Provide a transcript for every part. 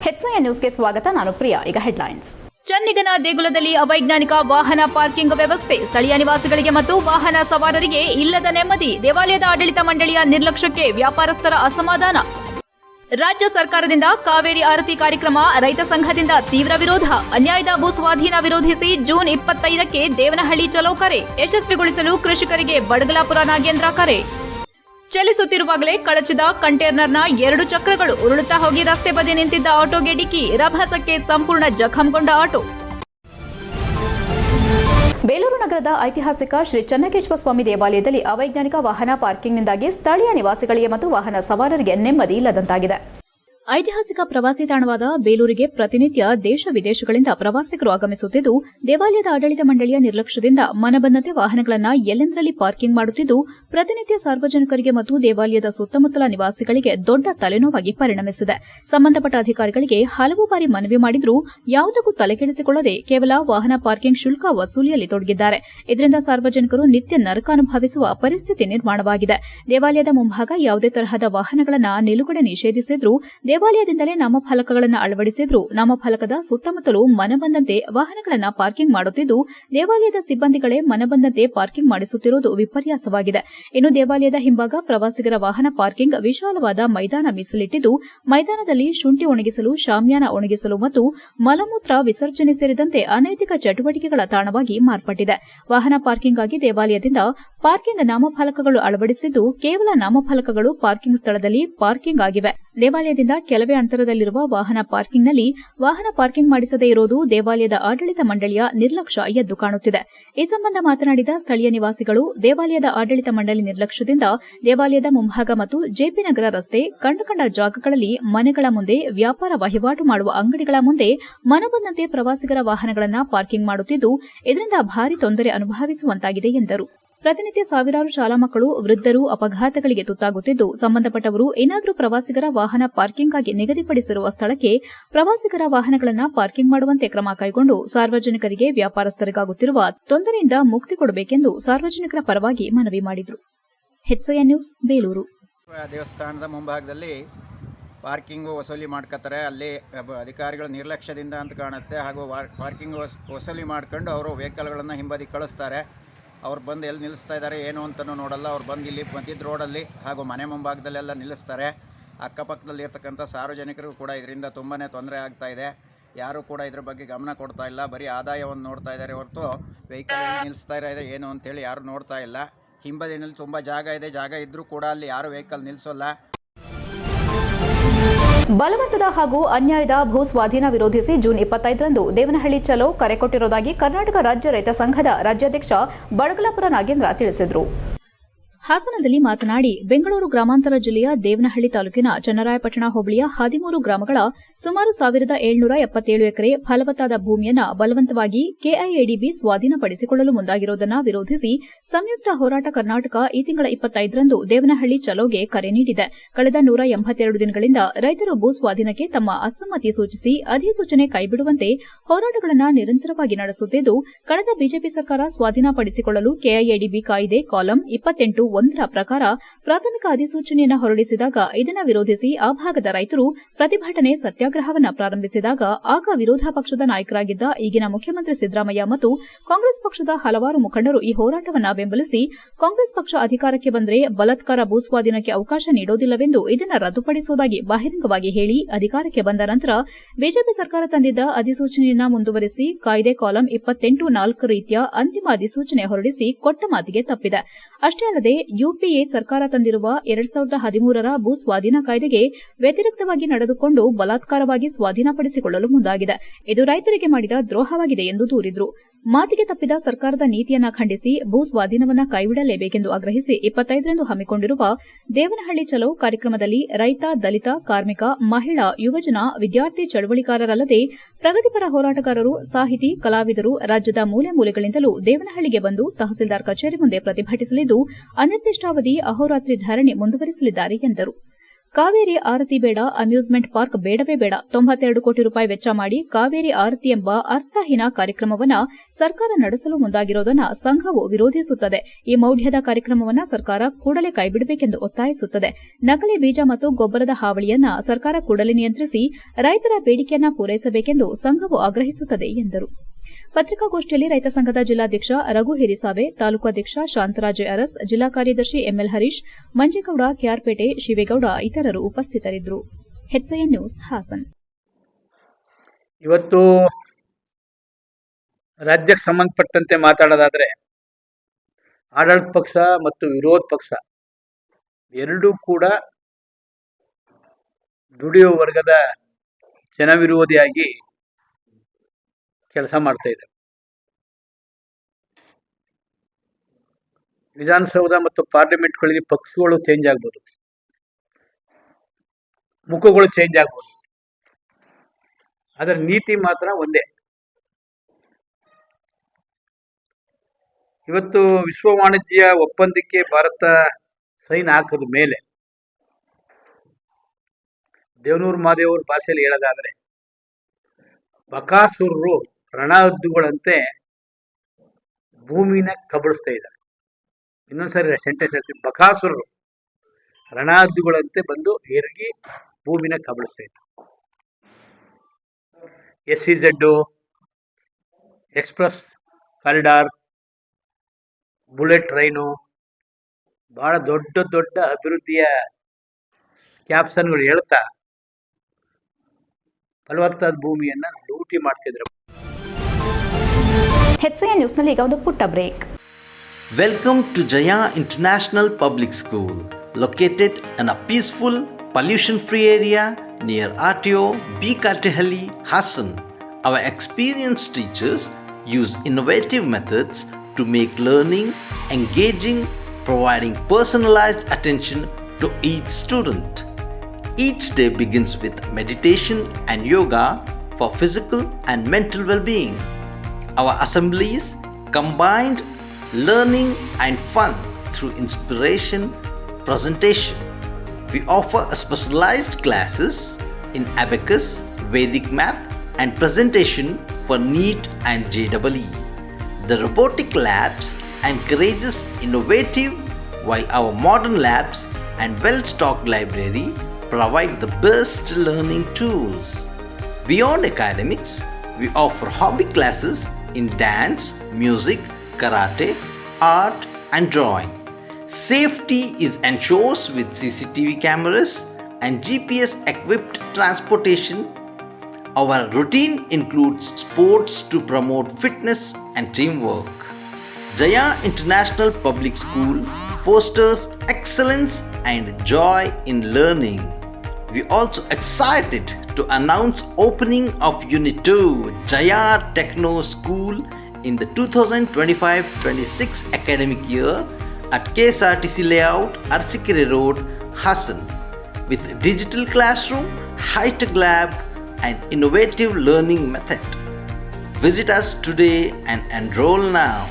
ಹೆಚ್ಐ ನ್ಯೂಸ್ಗೆ ಸ್ವಾಗತ, ನಾನು ಪ್ರಿಯಾ. ಈಗ ಹೆಡ್ಲೈನ್ಸ್ ಚನ್ನಿಗನ ದೇಗುಲದಲ್ಲಿ ಅವೈಜ್ಞಾನಿಕ ವಾಹನ ಪಾರ್ಕಿಂಗ್ ವ್ಯವಸ್ಥೆ. ಸ್ಥಳೀಯ ನಿವಾಸಿಗಳಿಗೆ ಮತ್ತು ವಾಹನ ಸವಾರರಿಗೆ ಇಲ್ಲದ ನೆಮ್ಮದಿ. ದೇವಾಲಯದ ಆಡಳಿತ ಮಂಡಳಿಯ ನಿರ್ಲಕ್ಷ್ಯಕ್ಕೆ ವ್ಯಾಪಾರಸ್ಥರ ಅಸಮಾಧಾನ. ರಾಜ್ಯ ಸರ್ಕಾರದಿಂದ ಕಾವೇರಿ ಆರತಿ ಕಾರ್ಯಕ್ರಮ ರೈತ ಸಂಘದಿಂದ ತೀವ್ರ ವಿರೋಧ. ಅನ್ಯಾಯದ ಭೂ ಸ್ವಾಧೀನ ವಿರೋಧಿಸಿ ಜೂನ್ ಇಪ್ಪತ್ತೈದಕ್ಕೆ ದೇವನಹಳ್ಳಿ ಚಲೋ ಕರೆ. ಯಶಸ್ವಿಗೊಳಿಸಲು ಕೃಷಿಕರಿಗೆ ಬಡಗಲಾಪುರ ನಾಗೇಂದ್ರ ಕರೆ. ಚಲಿಸುತ್ತಿರುವಾಗಲೇ ಕಳಚಿದ ಕಂಟೇನರ್ನ ಎರಡು ಚಕ್ರಗಳು ಉರುಳುತ್ತಾ ಹೋಗಿ ರಸ್ತೆ ಬದಿ ನಿಂತಿದ್ದ ಆಟೋಗೆ ಡಿಕ್ಕಿ. ರಭಸಕ್ಕೆ ಸಂಪೂರ್ಣ ಜಖಂಗೊಂಡ ಆಟೋ. ನಗರದ ಐತಿಹಾಸಿಕ ಶ್ರೀ ಚನ್ನಕೇಶ್ವರ ಸ್ವಾಮಿ ದೇವಾಲಯದಲ್ಲಿ ಅವೈಜ್ಞಾನಿಕ ವಾಹನ ಪಾರ್ಕಿಂಗ್ನಿಂದಾಗಿ ಸ್ಥಳೀಯ ನಿವಾಸಿಗಳಿಗೆ ಮತ್ತು ವಾಹನ ಸವಾರರಿಗೆ ನೆಮ್ಮದಿ ಇಲ್ಲದಂತಾಗಿದೆ. ಐತಿಹಾಸಿಕ ಪ್ರವಾಸಿ ತಾಣವಾದ ಬೇಲೂರಿಗೆ ಪ್ರತಿನಿತ್ಯ ದೇಶ ವಿದೇಶಗಳಿಂದ ಪ್ರವಾಸಿಗರು ಆಗಮಿಸುತ್ತಿದ್ದು, ದೇವಾಲಯದ ಆಡಳಿತ ಮಂಡಳಿಯ ನಿರ್ಲಕ್ಷ್ಯದಿಂದ ಮನಬಂದಂತೆ ವಾಹನಗಳನ್ನು ಎಲ್ಲೆಂದರಲ್ಲಿ ಪಾರ್ಕಿಂಗ್ ಮಾಡುತ್ತಿದ್ದು, ಪ್ರತಿನಿತ್ಯ ಸಾರ್ವಜನಿಕರಿಗೆ ಮತ್ತು ದೇವಾಲಯದ ಸುತ್ತಮುತ್ತಲ ನಿವಾಸಿಗಳಿಗೆ ದೊಡ್ಡ ತಲೆನೋವಾಗಿ ಪರಿಣಮಿಸಿದೆ. ಸಂಬಂಧಪಟ್ಟ ಅಧಿಕಾರಿಗಳಿಗೆ ಹಲವು ಬಾರಿ ಮನವಿ ಮಾಡಿದರೂ, ಯಾವುದಕ್ಕೂ ತಲೆಕೆಡಿಸಿಕೊಳ್ಳದೆ ಕೇವಲ ವಾಹನ ಪಾರ್ಕಿಂಗ್ ಶುಲ್ಕ ವಸೂಲಿಯಲ್ಲಿ ತೊಡಗಿದ್ದಾರೆ. ಇದರಿಂದ ಸಾರ್ವಜನಿಕರು ನಿತ್ಯ ನರಕ ಅನುಭವಿಸುವ ಪರಿಸ್ಥಿತಿ ನಿರ್ಮಾಣವಾಗಿದೆ. ದೇವಾಲಯದ ಮುಂಭಾಗ ಯಾವುದೇ ತರಹದ ವಾಹನಗಳನ್ನು ನಿಲುಗಡೆ ನಿಷೇಧಿಸಿದ್ರೂ ದೇವಾಲಯದಿಂದಲೇ ನಾಮಫಲಕಗಳನ್ನು ಅಳವಡಿಸಿದ್ರು. ನಾಮಫಲಕದ ಸುತ್ತಮುತ್ತಲೂ ಮನಬಂದಂತೆ ವಾಹನಗಳನ್ನು ಪಾರ್ಕಿಂಗ್ ಮಾಡುತ್ತಿದ್ದು, ದೇವಾಲಯದ ಸಿಬ್ಬಂದಿಗಳೇ ಮನಬಂದಂತೆ ಪಾರ್ಕಿಂಗ್ ಮಾಡಿಸುತ್ತಿರುವುದು ವಿಪರ್ಯಾಸವಾಗಿದೆ. ಇನ್ನು ದೇವಾಲಯದ ಹಿಂಭಾಗ ಪ್ರವಾಸಿಗರ ವಾಹನ ಪಾರ್ಕಿಂಗ್ ವಿಶಾಲವಾದ ಮೈದಾನ ಮೀಸಲಿಟ್ಟಿದ್ದು, ಮೈದಾನದಲ್ಲಿ ಶುಂಠಿ ಒಣಗಿಸಲು, ಶಾಮಿಯಾನ ಒಣಗಿಸಲು ಮತ್ತು ಮಲಮೂತ್ರ ವಿಸರ್ಜನೆ ಸೇರಿದಂತೆ ಅನೈತಿಕ ಚಟುವಟಿಕೆಗಳ ತಾಣವಾಗಿ ಮಾರ್ಪಟ್ಟಿದೆ. ವಾಹನ ಪಾರ್ಕಿಂಗ್ಗಾಗಿ ದೇವಾಲಯದಿಂದ ಪಾರ್ಕಿಂಗ್ ನಾಮಫಲಕಗಳು ಅಳವಡಿಸಿದ್ದು, ಕೇವಲ ನಾಮಫಲಕಗಳು ಪಾರ್ಕಿಂಗ್ ಸ್ಥಳದಲ್ಲಿ ಪಾರ್ಕಿಂಗ್ ಆಗಿವೆ. ದೇವಾಲಯದಿಂದ ಕೆಲವೇ ಅಂತರದಲ್ಲಿರುವ ವಾಹನ ಪಾರ್ಕಿಂಗ್ನಲ್ಲಿ ವಾಹನ ಪಾರ್ಕಿಂಗ್ ಮಾಡಿಸದೇ ಇರೋದು ದೇವಾಲಯದ ಆಡಳಿತ ಮಂಡಳಿಯ ನಿರ್ಲಕ್ಷ್ಯ ಎದ್ದು ಕಾಣುತ್ತಿದೆ. ಈ ಸಂಬಂಧ ಮಾತನಾಡಿದ ಸ್ಥಳೀಯ ನಿವಾಸಿಗಳು, ದೇವಾಲಯದ ಆಡಳಿತ ಮಂಡಳಿ ನಿರ್ಲಕ್ಷ್ಯದಿಂದ ದೇವಾಲಯದ ಮುಂಭಾಗ ಮತ್ತು ಜೆಪಿ ನಗರ ರಸ್ತೆ ಕಂಡುಕಂಡ ಜಾಗಗಳಲ್ಲಿ ಮನೆಗಳ ಮುಂದೆ ವ್ಯಾಪಾರ ವಹಿವಾಟು ಮಾಡುವ ಅಂಗಡಿಗಳ ಮುಂದೆ ಮನಬಂದಂತೆ ಪ್ರವಾಸಿಗರ ವಾಹನಗಳನ್ನು ಪಾರ್ಕಿಂಗ್ ಮಾಡುತ್ತಿದ್ದು, ಇದರಿಂದ ಭಾರಿ ತೊಂದರೆ ಅನುಭವಿಸುವಂತಾಗಿದೆ ಎಂದರು. ಪ್ರತಿನಿತ್ಯ ಸಾವಿರಾರು ಶಾಲಾ ಮಕ್ಕಳು, ವೃದ್ಧರು ಅಪಘಾತಗಳಿಗೆ ತುತ್ತಾಗುತ್ತಿದ್ದು, ಸಂಬಂಧಪಟ್ಟವರು ಏನಾದರೂ ಪ್ರವಾಸಿಗರ ವಾಹನ ಪಾರ್ಕಿಂಗ್ಗಾಗಿ ನಿಗದಿಪಡಿಸಿರುವ ಸ್ಥಳಕ್ಕೆ ಪ್ರವಾಸಿಗರ ವಾಹನಗಳನ್ನು ಪಾರ್ಕಿಂಗ್ ಮಾಡುವಂತೆ ಕ್ರಮ ಕೈಗೊಂಡು ಸಾರ್ವಜನಿಕರಿಗೆ ವ್ಯಾಪಾರಸ್ಥರಿಗಾಗುತ್ತಿರುವ ತೊಂದರೆಯಿಂದ ಮುಕ್ತಿ ಕೊಡಬೇಕೆಂದು ಸಾರ್ವಜನಿಕರ ಪರವಾಗಿ ಮನವಿ ಮಾಡಿದರು. ನ್ಯೂಸ್, ಬೇಲೂರು. ದೇವಸ್ಥಾನದ ಮುಂಭಾಗದಲ್ಲಿ ಪಾರ್ಕಿಂಗ್ ವಸೂಲಿ ಮಾಡ್ಕೋತಾರೆ ಅಲ್ಲಿ ಅಧಿಕಾರಿಗಳು ನಿರ್ಲಕ್ಷ್ಯದಿಂದ ಅಂತ ಕಾಣುತ್ತೆ. ಹಾಗೂ ಪಾರ್ಕಿಂಗ್ ವಸ್, ವಸೂಲಿ ಮಾಡ್ಕೊಂಡು ಅವರು ವೆಹಿಕಲ್ಗಳನ್ನು ಹಿಂಬದಿ ಕಳಿಸ್ತಾರೆ. ಅವ್ರು ಬಂದು ಎಲ್ಲಿ ನಿಲ್ಲಿಸ್ತಾ ಇದ್ದಾರೆ, ಏನು ಅಂತಲೂ ನೋಡಲ್ಲ. ಅವ್ರು ಬಂದು ಇಲ್ಲಿ ಮಧ್ಯದ ರೋಡಲ್ಲಿ ಹಾಗೂ ಮನೆ ಮುಂಭಾಗದಲ್ಲೆಲ್ಲ ನಿಲ್ಲಿಸ್ತಾರೆ. ಅಕ್ಕಪಕ್ಕದಲ್ಲಿ ಇರ್ತಕ್ಕಂಥ ಸಾರ್ವಜನಿಕರಿಗೂ ಕೂಡ ಇದರಿಂದ ತುಂಬಾ ತೊಂದರೆ ಆಗ್ತಾ ಇದೆ. ಯಾರೂ ಕೂಡ ಇದ್ರ ಬಗ್ಗೆ ಗಮನ ಕೊಡ್ತಾ ಇಲ್ಲ. ಬರೀ ಆದಾಯವನ್ನು ನೋಡ್ತಾ ಇದ್ದಾರೆ ಹೊರತು ವೆಹಿಕಲ್ ನಿಲ್ಲಿಸ್ತಾ ಇದ್ದಾರೆ, ಏನು ಅಂತೇಳಿ ಯಾರು ನೋಡ್ತಾ ಇಲ್ಲ. ಹಿಂಬದಿನಲ್ಲಿ ತುಂಬ ಜಾಗ ಇದೆ. ಜಾಗ ಇದ್ದರೂ ಕೂಡ ಅಲ್ಲಿ ಯಾರು ವೆಹಿಕಲ್ ನಿಲ್ಲಿಸೋಲ್ಲ. ಬಲವಂತದ ಹಾಗೂ ಅನ್ಯಾಯದ ಭೂ ಸ್ವಾಧೀನ ವಿರೋಧಿಸಿ ಜೂನ್ ಇಪ್ಪತ್ತೈದರಂದು ದೇವನಹಳ್ಳಿ ಚಲೋ ಕರೆ ಕೊಟ್ಟಿರುವುದಾಗಿ ಕರ್ನಾಟಕ ರಾಜ್ಯ ರೈತ ಸಂಘದ ರಾಜ್ಯಾಧ್ಯಕ್ಷ ಬಡಗಲಾಪುರ ನಾಗೇಂದ್ರ ತಿಳಿಸಿದರು. ಹಾಸನದಲ್ಲಿ ಮಾತನಾಡಿ, ಬೆಂಗಳೂರು ಗ್ರಾಮಾಂತರ ಜಿಲ್ಲೆಯ ದೇವನಹಳ್ಳಿ ತಾಲೂಕಿನ ಚನ್ನರಾಯಪಟ್ಟಣ ಹೋಬಳಿಯ ಹದಿಮೂರು ಗ್ರಾಮಗಳ ಸುಮಾರು ಸಾವಿರದ ಏಳ್ನೂರ ಎಪ್ಪತ್ತೇಳು ಎಕರೆ ಫಲವತ್ತಾದ ಭೂಮಿಯನ್ನು ಬಲವಂತವಾಗಿ ಕೆಐಎಡಿಬಿ ಸ್ವಾಧೀನಪಡಿಸಿಕೊಳ್ಳಲು ಮುಂದಾಗಿರುವುದನ್ನು ವಿರೋಧಿಸಿ ಸಂಯುಕ್ತ ಹೋರಾಟ ಕರ್ನಾಟಕ ಈ ತಿಂಗಳ ಇಪ್ಪತ್ತೈದರಂದು ದೇವನಹಳ್ಳಿ ಚಲೋಗೆ ಕರೆ ನೀಡಿದೆ. ಕಳೆದ ನೂರ ಎಂಬತ್ತೆರಡು ದಿನಗಳಿಂದ ರೈತರು ಭೂ ಸ್ವಾಧೀನಕ್ಕೆ ತಮ್ಮ ಅಸಮ್ಮತಿ ಸೂಚಿಸಿ ಅಧಿಸೂಚನೆ ಕೈಬಿಡುವಂತೆ ಹೋರಾಟಗಳನ್ನು ನಿರಂತರವಾಗಿ ನಡೆಸುತ್ತಿದ್ದು, ಕಳೆದ ಬಿಜೆಪಿ ಸರ್ಕಾರ ಸ್ವಾಧೀನಪಡಿಸಿಕೊಳ್ಳಲು ಕೆಐಎಡಿಬಿ ಕಾಯ್ದೆ ಕಾಲಂ ಇಪ್ಪತ್ತೆಂಟು ಒಂದರ ಪ್ರಕಾರ ಪ್ರಾಥಮಿಕ ಅಧಿಸೂಚನೆಯನ್ನು ಹೊರಡಿಸಿದಾಗ ಇದನ್ನು ವಿರೋಧಿಸಿ ಆ ಭಾಗದ ರೈತರು ಪ್ರತಿಭಟನೆ ಸತ್ಯಾಗ್ರಹವನ್ನು ಪ್ರಾರಂಭಿಸಿದಾಗ ಆಗ ವಿರೋಧ ಪಕ್ಷದ ನಾಯಕರಾಗಿದ್ದ ಈಗಿನ ಮುಖ್ಯಮಂತ್ರಿ ಸಿದ್ದರಾಮಯ್ಯ ಮತ್ತು ಕಾಂಗ್ರೆಸ್ ಪಕ್ಷದ ಹಲವಾರು ಮುಖಂಡರು ಈ ಹೋರಾಟವನ್ನು ಬೆಂಬಲಿಸಿ ಕಾಂಗ್ರೆಸ್ ಪಕ್ಷ ಅಧಿಕಾರಕ್ಕೆ ಬಂದರೆ ಬಲಾತ್ಕಾರ ಭೂಸ್ವಾಧೀನಕ್ಕೆ ಅವಕಾಶ ನೀಡೋದಿಲ್ಲವೆಂದು ಇದನ್ನು ರದ್ದುಪಡಿಸುವುದಾಗಿ ಬಹಿರಂಗವಾಗಿ ಹೇಳಿ ಅಧಿಕಾರಕ್ಕೆ ಬಂದ ನಂತರ ಬಿಜೆಪಿ ಸರ್ಕಾರ ತಂದಿದ್ದ ಅಧಿಸೂಚನೆಯನ್ನು ಮುಂದುವರೆಸಿ ಕಾಯ್ದೆ ಕಾಲಂ ಇಪ್ಪತ್ತೆಂಟು ನಾಲ್ಕು ರೀತಿಯ ಅಂತಿಮ ಅಧಿಸೂಚನೆ ಹೊರಡಿಸಿ ಕೊಟ್ಟ ಮಾತಿಗೆ ತಪ್ಪಿದೆ. ಅಷ್ಟೇ ಅಲ್ಲದೆ ಯುಪಿಎ ಸರ್ಕಾರ ತಂದಿರುವ ಎರಡ್ ಸಾವಿರದ ಹದಿಮೂರರ ಭೂ ಸ್ವಾಧೀನ ಕಾಯ್ದೆಗೆ ವ್ಯತಿರಿಕ್ತವಾಗಿ ನಡೆದುಕೊಂಡು ಬಲಾತ್ಕಾರವಾಗಿ ಸ್ವಾಧೀನಪಡಿಸಿಕೊಳ್ಳಲು ಮುಂದಾಗಿದೆ. ಇದು ರೈತರಿಗೆ ಮಾಡಿದ ದ್ರೋಹವಾಗಿದೆ ಎಂದು ದೂರಿದ್ರು. ಮಾತಿಗೆ ತಪ್ಪಿದ ಸರ್ಕಾರದ ನೀತಿಯನ್ನ ಖಂಡಿಸಿ ಭೂ ಸ್ವಾಧೀನವನ್ನ ಕೈಬಿಡಲೇಬೇಕೆಂದು ಆಗ್ರಹಿಸಿ ಇಪ್ಪತ್ತೈದರಂದು ಹಮ್ಮಿಕೊಂಡಿರುವ ದೇವನಹಳ್ಳಿ ಚಲೋ ಕಾರ್ಯಕ್ರಮದಲ್ಲಿ ರೈತ, ದಲಿತ, ಕಾರ್ಮಿಕ, ಮಹಿಳಾ, ಯುವಜನ, ವಿದ್ಯಾರ್ಥಿ ಚಳವಳಿಕಾರರಲ್ಲದೆ ಪ್ರಗತಿಪರ ಹೋರಾಟಗಾರರು, ಸಾಹಿತಿ, ಕಲಾವಿದರು, ರಾಜ್ಯದ ಮೂಲೆ ಮೂಲೆಗಳಿಂದಲೂ ದೇವನಹಳ್ಳಿಗೆ ಬಂದು ತಹಸೀಲ್ದಾರ್ ಕಚೇರಿ ಮುಂದೆ ಪ್ರತಿಭಟಿಸಲಿದ್ದು, ಅನಿರ್ದಿಷ್ಟಾವಧಿ ಅಹೋರಾತ್ರಿ ಧರಣಿ ಮುಂದುವರಿಸಲಿದ್ದಾರೆ ಎಂದರು. ಕಾವೇರಿ ಆರತಿ ಬೇಡ, ಅಮ್ಯೂಸ್ಮೆಂಟ್ ಪಾರ್ಕ್ ಬೇಡವೇ ಬೇಡ. ತೊಂಬತ್ತೆರಡು ಕೋಟಿ ರೂಪಾಯಿ ವೆಚ್ಚ ಮಾಡಿ ಕಾವೇರಿ ಆರತಿ ಎಂಬ ಅರ್ಥಹೀನ ಕಾರ್ಯಕ್ರಮವನ್ನ ಸರ್ಕಾರ ನಡೆಸಲು ಮುಂದಾಗಿರೋದನ್ನ ಸಂಘವು ವಿರೋಧಿಸುತ್ತದೆ. ಈ ಮೌಢ್ಯದ ಕಾರ್ಯಕ್ರಮವನ್ನ ಸರ್ಕಾರ ಕೂಡಲೇ ಕೈಬಿಡಬೇಕೆಂದು ಒತ್ತಾಯಿಸುತ್ತದೆ. ನಕಲಿ ಬೀಜ ಮತ್ತು ಗೊಬ್ಬರದ ಹಾವಳಿಯನ್ನ ಸರ್ಕಾರ ಕೂಡಲೇ ನಿಯಂತ್ರಿಸಿ ರೈತರ ಬೇಡಿಕೆಯನ್ನ ಪೂರೈಸಬೇಕೆಂದು ಸಂಘವು ಆಗ್ರಹಿಸುತ್ತದೆ ಎಂದರು. ಪತ್ರಿಕಾಗೋಷ್ಠಿಯಲ್ಲಿ ರೈತ ಸಂಘದ ಜಿಲ್ಲಾಧ್ಯಕ್ಷ ರಘು ಹಿರಿಸಾವೆ, ತಾಲೂಕು ಅಧ್ಯಕ್ಷ ಶಾಂತರಾಜ್ ಅರಸ್, ಜಿಲ್ಲಾ ಕಾರ್ಯದರ್ಶಿ ಎಂಎಲ್ ಹರೀಶ್, ಮಂಜೇಗೌಡ, ಕೆಆರ್ಪೇಟೆ, ಶಿವೇಗೌಡ ಇತರರು ಉಪಸ್ಥಿತರಿದ್ದರು. ನ್ಯೂಸ್, ಹಾಸನ್. ಇವತ್ತು ರಾಜ್ಯಕ್ಕೆ ಸಂಬಂಧಪಟ್ಟಂತೆ ಮಾತಾಡೋದಾದ್ರೆ ಆಡಳಿತ ಪಕ್ಷ ಮತ್ತು ವಿರೋಧ ಪಕ್ಷ ಎರಡೂ ಕೂಡ ದುಡಿಯುವ ವರ್ಗದ ಜನವಿರೋಧಿಯಾಗಿ ಕೆಲಸ ಮಾಡ್ತಾ ಇದೆ. ವಿಧಾನಸೌಧ ಮತ್ತು ಪಾರ್ಲಿಮೆಂಟ್ಗಳಲ್ಲಿ ಪಕ್ಷಗಳು ಚೇಂಜ್ ಆಗ್ಬೋದು. ಮುಖಗಳು ಚೇಂಜ್ ಆಗ್ಬೋದು. ಅದರ ನೀತಿ ಮಾತ್ರ ಒಂದೇ. ಇವತ್ತು ವಿಶ್ವ ವಾಣಿಜ್ಯ ಒಪ್ಪಂದಕ್ಕೆ ಭಾರತ ಸೈನ್ ಹಾಕಿದ ಮೇಲೆ ದೇವನೂರು ಮಾದೇವ್ರ ಭಾಷೆಯಲ್ಲಿ ಹೇಳೋದಾದರೆ, ಬಕಾಸುರರು ರಣಹದ್ದುಗಳಂತೆ ಭೂಮಿನ ಕಬಳಿಸ್ತಾ ಇದ್ದಾರೆ. ಇನ್ನೊಂದ್ಸರಿ ಸೆಂಟೆನ್ಸ್ ಹೇಳ್ತೀನಿ. ಬಕಾಸುರರು ರಣಹದ್ದುಗಳಂತೆ ಬಂದು ಎರಗಿ ಭೂಮಿನ ಕಬಳಿಸ್ತಾ ಇದ್ದಾರೆ. S C Z express corridor, bullet train, ಬಹಳ ದೊಡ್ಡ ದೊಡ್ಡ ಅಭಿವೃದ್ಧಿಯ ಕ್ಯಾಪ್ಸನ್ಗಳು ಹೇಳ್ತಾ ಫಲವತ್ತಾದ ಭೂಮಿಯನ್ನು ಲೂಟಿ ಮಾಡ್ತಿದ್ರು ಹೆಚ್ಐಎನ್ ನ್ಯೂಸ್ನಲ್ಲಿ ಈಗ ಒಂದು ಪುಟ್ಟ break Welcome to Jaya International Public School, located in a peaceful, pollution free area near RTO B. Katehalli, Hassan. Our experienced teachers use innovative methods to make learning engaging, providing personalized attention to each student. Each day begins with meditation and yoga for physical and mental well being. Our assemblies combined learning and fun through inspiration presentation. We offer specialized classes in abacus, Vedic math, and presentation for NEET and JEE. The robotic labs encourages innovative, while our modern labs and well-stocked library provide the best learning tools. Beyond academics, we offer hobby classes in dance, music, karate, art, and drawing. Safety is ensured with CCTV cameras and GPS equipped transportation. Our routine includes sports to promote fitness and teamwork. Jaya International Public School fosters excellence and joy in learning. We are also excited to announce opening of Unit 2 Jaya Techno School in the 2025-26 academic year at KSRTC layout Arsikere Road, Hassan with digital classroom, high-tech lab and innovative learning method. Visit us today and enroll now.